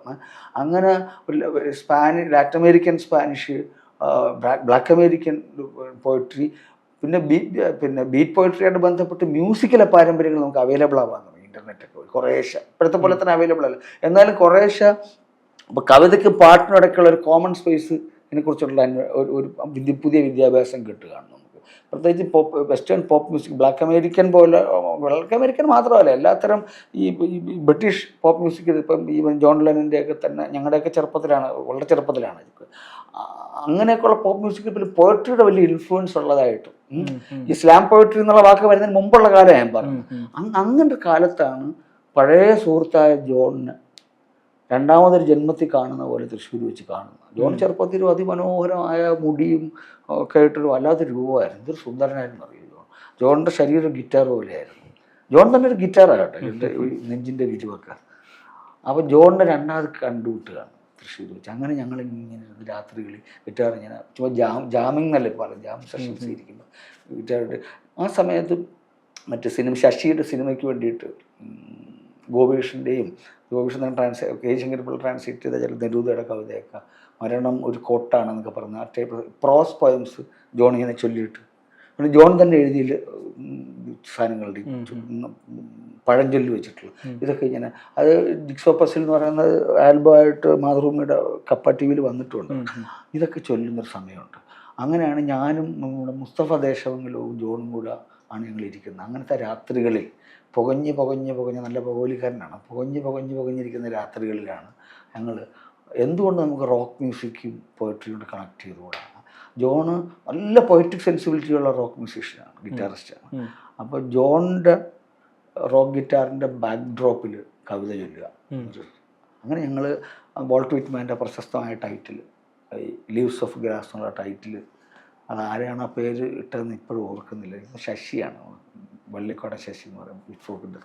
അങ്ങനെ ഒരു Spanish ലാറ്റ് American Spanish black American poetry പിന്നെ ബീറ്റ് പിന്നെ ബീറ്റ് പോയിട്രിയായിട്ട് ബന്ധപ്പെട്ട് മ്യൂസിക്കലെ പാരമ്പര്യങ്ങൾ നമുക്ക് അവൈലബിൾ ആവാൻ തുടങ്ങി. ഇന്റർനെറ്റൊക്കെ വഴി കുറേശ്ശെ. ഇപ്പോഴത്തെ പോലെ തന്നെ അവൈലബിൾ അല്ല. എന്നാലും കുറേശ്ശെ ഇപ്പോൾ കവിതയ്ക്ക് പാട്ടിനും ഇടയ്ക്കുള്ള ഒരു കോമൺ സ്പേസ് ഇതിനെക്കുറിച്ചുള്ള കുറിച്ചുള്ള ഒരു ഒരു വിദ്യ പുതിയ വിദ്യാഭ്യാസം കിട്ടുകയാണ് നമുക്ക്. പ്രത്യേകിച്ച് pop western pop music black American പോലെ ബ്ലാക്ക് അമേരിക്കൻ മാത്രമല്ല എല്ലാത്തരം ഈ ബ്രിട്ടീഷ് പോപ്പ് മ്യൂസിക് ഇപ്പം ഈവൻ ജോൺ ലെനിന്റെ ഒക്കെ തന്നെ ഞങ്ങളുടെയൊക്കെ ചെറുപ്പത്തിലാണ് വളരെ ചെറുപ്പത്തിലാണ്. അങ്ങനെയൊക്കെയുള്ള പോപ്പ് മ്യൂസിക്കിൽ പിന്നെ പോയട്രിയുടെ വലിയ ഇൻഫ്ലുവൻസ് ഉള്ളതായിട്ടും ഉം. പോയിട്രി എന്നുള്ള വാക്ക് വരുന്നതിന് മുമ്പുള്ള കാലം ഞാൻ പറഞ്ഞു. അങ്ങനൊരു അങ്ങനത്തെ കാലത്താണ് പഴയ സുഹൃത്തായ ജോണിന് രണ്ടാമതൊരു ജന്മത്തിൽ കാണുന്ന പോലെ തൃശ്ശൂർ വെച്ച് കാണുന്നത്. ജോൺ ചെറുപ്പത്തിൽ ഒരു അതിമനോഹരമായ മുടിയും ഒക്കെ ആയിട്ടൊരു വല്ലാത്ത രൂപമായിരുന്നു. ഇതൊരു സുന്ദരനായിരുന്നു അറിയോ ജോൺ? ജോണിന്റെ ശരീരം ഗിറ്റാർ പോലെയായിരുന്നു. ജോൺ തന്നെ ഒരു ഗിറ്റാറാകട്ടെ എന്റെ നെഞ്ചിന്റെ വിരിവൊക്കെ അപ്പോൾ ജോണിനെ രണ്ടാമത് കണ്ടുമുട്ടുകയാണ്. തൃശ്ശൂർ വെച്ച്. അങ്ങനെ ഞങ്ങൾ ഇങ്ങനെ രാത്രികളിൽ ഗിറ്റാർ ഇങ്ങനെ ചുമ്മാ ജാം ജാമിങ് എന്നല്ലേ പറയും ജാം സെഷൻസ് ഇരിക്കുമ്പോൾ ഗിറ്റാറിട്ട് ആ സമയത്ത് മറ്റേ സിനിമ ശശിയുടെ സിനിമയ്ക്ക് വേണ്ടിയിട്ട് ഗോപികൃഷ്ണന്റെയും Gopikrishnan trans K. Sankarapillai translate ചെയ്ത ചില നെരൂദയുടെ കവിതയൊക്കെ മരണം ഒരു കോട്ടാണെന്നൊക്കെ പറഞ്ഞ് ആ ടൈപ്പ് പ്രോസ് പോയംസ് ജോണിങ്ങനെ ചൊല്ലിയിട്ട് പിന്നെ ജോൺ തന്നെ എഴുതിയിൽ സാധനങ്ങളുടെ പഴഞ്ചൊല്ലി വെച്ചിട്ടുള്ള ഇതൊക്കെ ഇങ്ങനെ. അത് പസിൽ എന്ന് പറയുന്നത് ആൽബം ആയിട്ട് മാതൃഭൂമിയുടെ കപ്പ ടി വിയിൽ വന്നിട്ടുണ്ട് ഇതൊക്കെ ചൊല്ലുന്നൊരു സമയമുണ്ട്. അങ്ങനെയാണ് ഞാനും നമ്മുടെ മുസ്തഫ ദേശവങ്ങളും ജോണും കൂടെ ആണ് ഞങ്ങൾ ഇരിക്കുന്നത്. അങ്ങനത്തെ രാത്രികളിൽ പുകഞ്ഞ് പുകഞ്ഞ് പുകഞ്ഞ് നല്ല പുകവലിക്കാരനാണ് പുകഞ്ഞ് പുകഞ്ഞ് പുകഞ്ഞിരിക്കുന്ന രാത്രികളിലാണ് ഞങ്ങൾ എന്തുകൊണ്ട് നമുക്ക് റോക്ക് മ്യൂസിക്കും പോയട്രിയും കൂടെ കണക്ട് ചെയ്തുകൂടാ? ജോണ് നല്ല പൊയറ്റിക് സെൻസിബിലിറ്റി ഉള്ള റോക്ക് മ്യൂസീഷ്യനാണ് ഗിറ്റാറിസ്റ്റാണ് അപ്പോൾ ജോണിന്റെ റോക്ക് ഗിറ്റാറിന്റെ ബാക്ക് ഡ്രോപ്പിൽ കവിത ചൊല്ലുക. അങ്ങനെ ഞങ്ങൾ വോൾട്ട് വിറ്റ്മാന്റെ പ്രശസ്തമായ ടൈറ്റിൽ ഈ ലീവ്സ് ഓഫ് ഗ്രാസ് എന്നുള്ള ടൈറ്റിൽ അത് ആരെയാണ് ആ പേര് ഇട്ടതെന്ന് ഇപ്പോഴും ഓർക്കുന്നില്ല. ശശിയാണ് വള്ളിക്കോട ശശി എന്ന് പറയും വിഫോക്കിന്റെ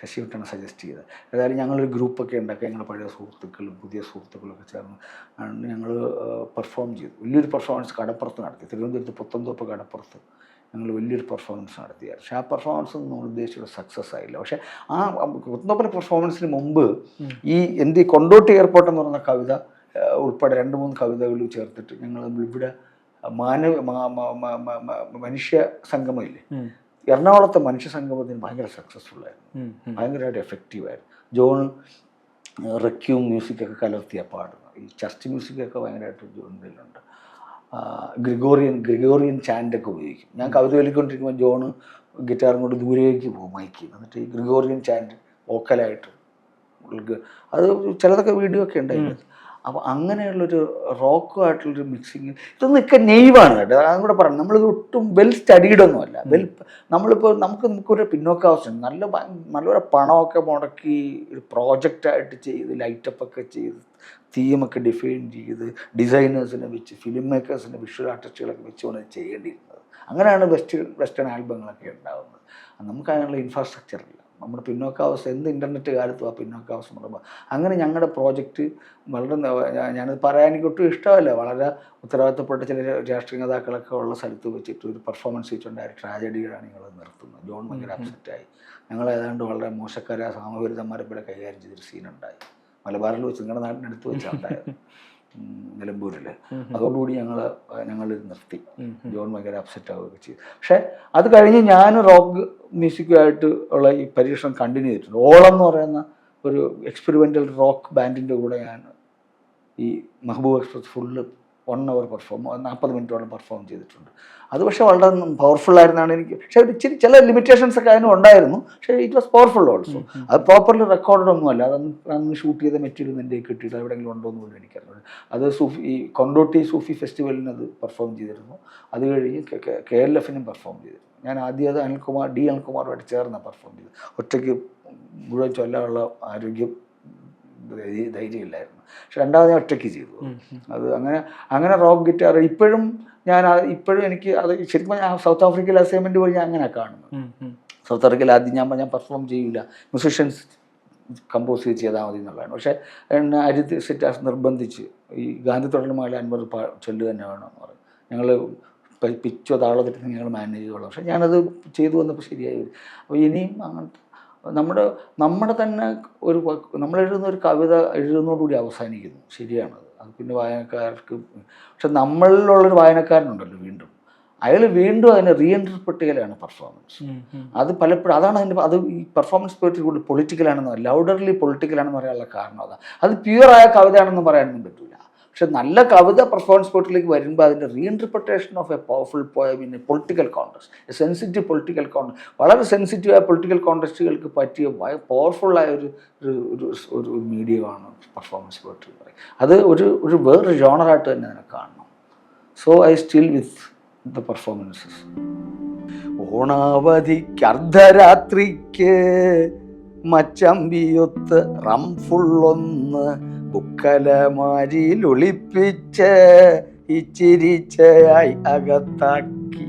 ശശി വിട്ടാണ് സജസ്റ്റ് ചെയ്തത്. ഏതായാലും ഞങ്ങളൊരു ഗ്രൂപ്പൊക്കെ ഉണ്ടാക്കി ഞങ്ങളുടെ പഴയ സുഹൃത്തുക്കളും പുതിയ സുഹൃത്തുക്കളൊക്കെ ചേർന്ന് ഞങ്ങൾ പെർഫോം ചെയ്തു. വലിയൊരു പെർഫോമൻസ് കടപ്പുറത്ത് നടത്തി. തിരുവനന്തപുരത്ത് പുത്തൻതോപ്പ് കടപ്പുറത്ത് ഞങ്ങൾ വലിയൊരു പെർഫോമൻസ് നടത്തിയായിരുന്നു. പക്ഷേ ആ പെർഫോമൻസ് ഒന്നും നമ്മൾ ഉദ്ദേശിച്ചൊരു സക്സസ് ആയില്ല. പക്ഷേ ആ പുത്തൻതോപ്പിന്റെ പെർഫോമൻസിന് മുമ്പ് ഈ എന്ത് ഈ കൊണ്ടോട്ടി എയർപോർട്ട് എന്ന് പറയുന്ന കവിത ഉൾപ്പെടെ രണ്ട് മൂന്ന് കവിതകൾ ചേർത്തിട്ട് ഞങ്ങൾ ഇവിടെ മാനവ മനുഷ്യ സംഗമമില്ലേ എറണാകുളത്തെ മനുഷ്യ സംഗമത്തിന് ഭയങ്കര സക്സസ്ഫുൾ ആയിരുന്നു ഭയങ്കരമായിട്ട് എഫക്റ്റീവായിരുന്നു ജോൺ റെക്യൂം മ്യൂസിക്കൊക്കെ കലർത്തിയ പാടുന്നു ഈ ചർച്ച് മ്യൂസിക്കൊക്കെ ഭയങ്കരമായിട്ട് ജോണിലുണ്ട് ഗ്രിഗോറിയൻ ഗ്രിഗോറിയൻ ചാൻഡൊക്കെ ഉപയോഗിക്കും. ഞാൻ കവിത വലിക്കൊണ്ടിരിക്കുമ്പോൾ ജോണ് ഗിറ്റാറും കൊണ്ട് ദൂരേക്ക് പോകും മൈക്ക്. എന്നിട്ട് ഈ ഗ്രിഗോറിയൻ ചാൻഡ് വോക്കലായിട്ട് അത് ചിലതൊക്കെ വീഡിയോ ഒക്കെ ഉണ്ടായിരുന്നു. അപ്പോൾ അങ്ങനെയുള്ളൊരു റോക്കുമായിട്ടുള്ളൊരു മിക്സിങ് ഇതൊന്നും ഒക്കെ നെയ്വാണ് കേട്ടോ. അതും കൂടെ പറഞ്ഞു നമ്മളിത് ഒട്ടും വെൽ സ്റ്റഡീഡ് ഒന്നുമല്ല. വെൽ നമ്മളിപ്പോൾ നമുക്ക് നമുക്കൊരു പിന്നോക്കാവശ്യം നല്ല നല്ലൊരു പണമൊക്കെ മുടക്കി ഒരു പ്രോജക്റ്റായിട്ട് ചെയ്ത് ലൈറ്റപ്പ് ഒക്കെ ചെയ്ത് തീമൊക്കെ ഡിഫൈൻ ചെയ്ത് ഡിസൈനേഴ്സിനെ വെച്ച് ഫിലിം മേക്കേഴ്സിനെ വിഷ്വൽ ആർട്ടിസ്റ്റുകളൊക്കെ വെച്ചുകൊണ്ട് ചെയ്യേണ്ടിയിരുന്നത്. അങ്ങനെയാണ് വെസ്റ്റേൺ വെസ്റ്റേൺ ആൽബങ്ങളൊക്കെ ഉണ്ടാകുന്നത് നമുക്ക് അതിനുള്ള ഇൻഫ്രാസ്ട്രക്ചർ ഇല്ല നമ്മുടെ പിന്നോക്കാവസ്ഥ എന്ത് ഇന്റർനെറ്റ് കാലത്തും ആ പിന്നോക്കാവസ്ഥ പറയുമ്പോൾ അങ്ങനെ ഞങ്ങളുടെ പ്രോജക്റ്റ് വളരെ ഞാനത് പറയാൻ എനിക്ക് ഒട്ടും ഇഷ്ടമല്ല. വളരെ ഉത്തരവാദിത്തപ്പെട്ട ചില രാഷ്ട്രീയ നേതാക്കളൊക്കെ ഉള്ള സ്ഥലത്ത് വെച്ചിട്ട് ഒരു പെർഫോമൻസ് വെച്ചുകൊണ്ടായ ട്രാജഡികളാണ് ഞങ്ങൾ നിർത്തുന്നത്. ജോൺ ഭയങ്കര അപ്സെറ്റായി ഞങ്ങൾ ഏതാണ്ട് വളരെ മോശക്കാരായ സാമവിരുദ്ധന്മാരെ ഇവിടെ കൈകാര്യം ചെയ്തൊരു സീനുണ്ടായി മലബാറിൽ വെച്ച് നിങ്ങളുടെ നാട്ടിനടുത്ത് വെച്ചാൽ വെച്ചുണ്ടായത് [laughs] നിലമ്പൂരിൽ അതോടുകൂടി ഞങ്ങൾ ഞങ്ങൾ നിർത്തി. ജോൺ ഭയങ്കര അപ്സെറ്റ് ആവുകയൊക്കെ ചെയ്തു. പക്ഷേ അത് കഴിഞ്ഞ് ഞാൻ റോക്ക് മ്യൂസിക്കുമായിട്ട് ഉള്ള ഈ പരീക്ഷണം കണ്ടിന്യൂ ചെയ്തിട്ടുണ്ട്. ഓളം എന്ന് പറയുന്ന ഒരു എക്സ്പെരിമെന്റൽ റോക്ക് ബാൻഡിന്റെ കൂടെ ഞാൻ ഈ Mehboob express full one hour perform നാൽപ്പത് മിനിറ്റോളം പെർഫോം ചെയ്തിട്ടുണ്ട്. അത് പക്ഷേ വളരെ പവർഫുൾ ആയിരുന്നാണ് എനിക്ക്. പക്ഷേ ഇച്ചിരി ചില ലിമിറ്റേഷൻസ് ഒക്കെ അതിനും ഉണ്ടായിരുന്നു. പക്ഷേ ഇറ്റ് വാസ് പവർഫുൾ ഓൾസോ അത് പ്രോപ്പർലി റെക്കോർഡഡ് ഒന്നുമല്ല. അതൊന്നും അന്ന് ഷൂട്ട് ചെയ്ത മെറ്റീരിയൽ എന്റെ കിട്ടിയിട്ട് എവിടെയെങ്കിലും ഉണ്ടോ എന്ന് പോലും എനിക്കറിഞ്ഞു അത് സൂഫി ഈ കൊണ്ടോട്ടി സൂഫി ഫെസ്റ്റിവലിന് അത് പെർഫോം ചെയ്തിരുന്നു. അത് കഴിഞ്ഞ് കെ എൽ എഫിനും പെർഫോം ചെയ്തിരുന്നു. ഞാൻ ആദ്യം അത് അനിൽകുമാർ ഡി അനിൽകുമാറുമായിട്ട് ചേർന്ന് പെർഫോം ചെയ്തു ഒറ്റയ്ക്ക് മുഴുവൻ ചൊല്ലാനുള്ള ആരോഗ്യം ധൈര്യമില്ലായിരുന്നു. പക്ഷെ രണ്ടാമത് ഞാൻ ഒറ്റയ്ക്ക് ചെയ്തു. അത് അങ്ങനെ അങ്ങനെ റോക്ക് ഗിറ്റാർ ഇപ്പോഴും ഞാൻ ഇപ്പോഴും എനിക്ക് അത് ശരിക്കും ഞാൻ സൗത്ത് ആഫ്രിക്കയിലെ അസൈൻമെന്റ് പോയി ഞാൻ അങ്ങനെ കാണുന്നു സൗത്ത് ആഫ്രിക്കയിൽ ആദ്യം ഞാൻ ഞാൻ പെർഫോം ചെയ്യില്ല. മ്യൂസിഷ്യൻസ് കമ്പോസ് ചെയ്ത് ചെയ്താൽ മതി എന്നുള്ളതാണ്. പക്ഷേ എന്നെ അരിത് സെറ്റാസ് നിർബന്ധിച്ച് ഈ ഗാന്ധി തുടർമാല അൻപത് പാ ചൊല്ല് തന്നെ വേണം എന്ന് പറയും. ഞങ്ങൾ പിച്ചോ താളോ തെറ്റി ഞങ്ങൾ മാനേജ് ചെയ്തോളാം. പക്ഷേ ഞാനത് ചെയ്തു വന്നപ്പോൾ ശരിയായി വരും. അപ്പോൾ ഇനിയും അങ്ങനത്തെ നമ്മുടെ നമ്മുടെ തന്നെ ഒരു നമ്മൾ എഴുതുന്ന ഒരു കവിത എഴുതുന്നതോടുകൂടി അവസാനിക്കുന്നു. ശരിയാണത്. അത് പിന്നെ വായനക്കാർക്ക് പക്ഷെ നമ്മളിലുള്ളൊരു വായനക്കാരനുണ്ടല്ലോ വീണ്ടും. അയാൾ വീണ്ടും അതിനെ റീഇന്റർപ്രറ്റ് ചെയ്യലാണ് പെർഫോമൻസ് അത് പലപ്പോഴും അതാണ് അതിന്റെ അത് ഈ പെർഫോമൻസ് പോയിട്ട് കൂടുതൽ പൊളിറ്റിക്കലാണെന്ന് ലൗഡർലി പൊളിറ്റിക്കലാണെന്ന് പറയാനുള്ള കാരണം അതാണ് അത് പ്യുവറായ കവിതയാണെന്ന് പറയാനൊന്നും പറ്റില്ല പക്ഷെ നല്ല കവിത പെർഫോമൻസ് പോർട്ടിലേക്ക് വരുമ്പോൾ അതിന്റെ reinterpretation of a powerful poem in a political contest a sensitive political contest വളരെ സെൻസിറ്റീവായ പൊളിറ്റിക്കൽ കോൺടസ്റ്റുകൾക്ക് പറ്റിയ പവർഫുള്ളായ ഒരു ഒരു മീഡിയമാണ് പെർഫോമൻസ് പോർട്ടറി പറയും അത് ഒരു ഒരു വേറൊരു ജോണറായിട്ട് തന്നെ അതിനെ കാണണം. So I still with the performances ഓണാവധിക്ക് അർദ്ധരാത്രിക്ക് മച്ചമ്പിയൊത്ത് റം ബുക്കലമാരിൽ ഇച്ചിരിച്ചയായി അകത്താക്കി.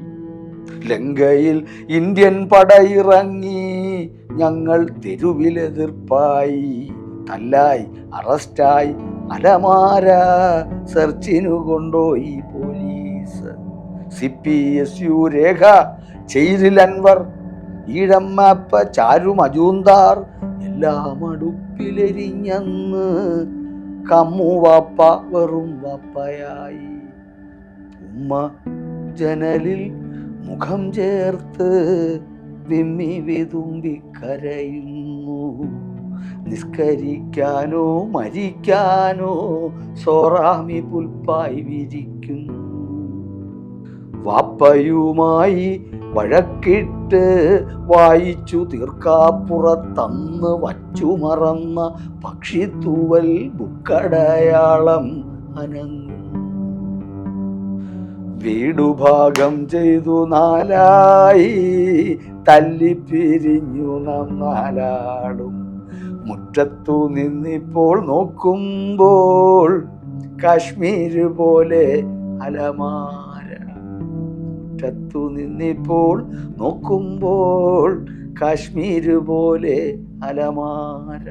ലങ്കയിൽ ഇന്ത്യൻ പടയിറങ്ങി ഞങ്ങൾ തെരുവിലെതിർപ്പായി. തല്ലായി അറസ്റ്റായി അലമാര സെർച്ചിനു കൊണ്ടോയി police. C P S U രേഖ ചെയ്തിൽ അൻവർ ഈഴമ്മപ്പ ചാരു മജൂന്താർ എല്ലാം അടുപ്പിലെരിഞ്ഞന്ന് കമ്മു വാപ്പ വെറും വാപ്പയായി. ഉമ്മ ജനലിൽ മുഖം ചേർത്ത് വിമ്മി വിതുമ്പി കരയുന്നു. നിസ്കരിക്കാനോ മരിക്കാനോ സോറാമി പുൽപ്പായി വിരിക്കുന്നു. വാപ്പയുമായി വഴക്കിട്ട് വായിച്ചു തീർക്കാപ്പുറത്തന്ന് വച്ചു മറന്ന പക്ഷിത്തൂവൽ ബുക്കടയാളം അനങ്ങും. വീടുഭാഗം ചെയ്തു നാലായി തല്ലിപ്പിരിഞ്ഞു നാം നാലാടും. മുറ്റത്തു നിന്നിപ്പോൾ നോക്കുമ്പോൾ കാശ്മീര് പോലെ അലമാര മുറ്റത്തു നിന്നിപ്പോൾ നോക്കുമ്പോൾ കാശ്മീർ പോലെ അലമാര.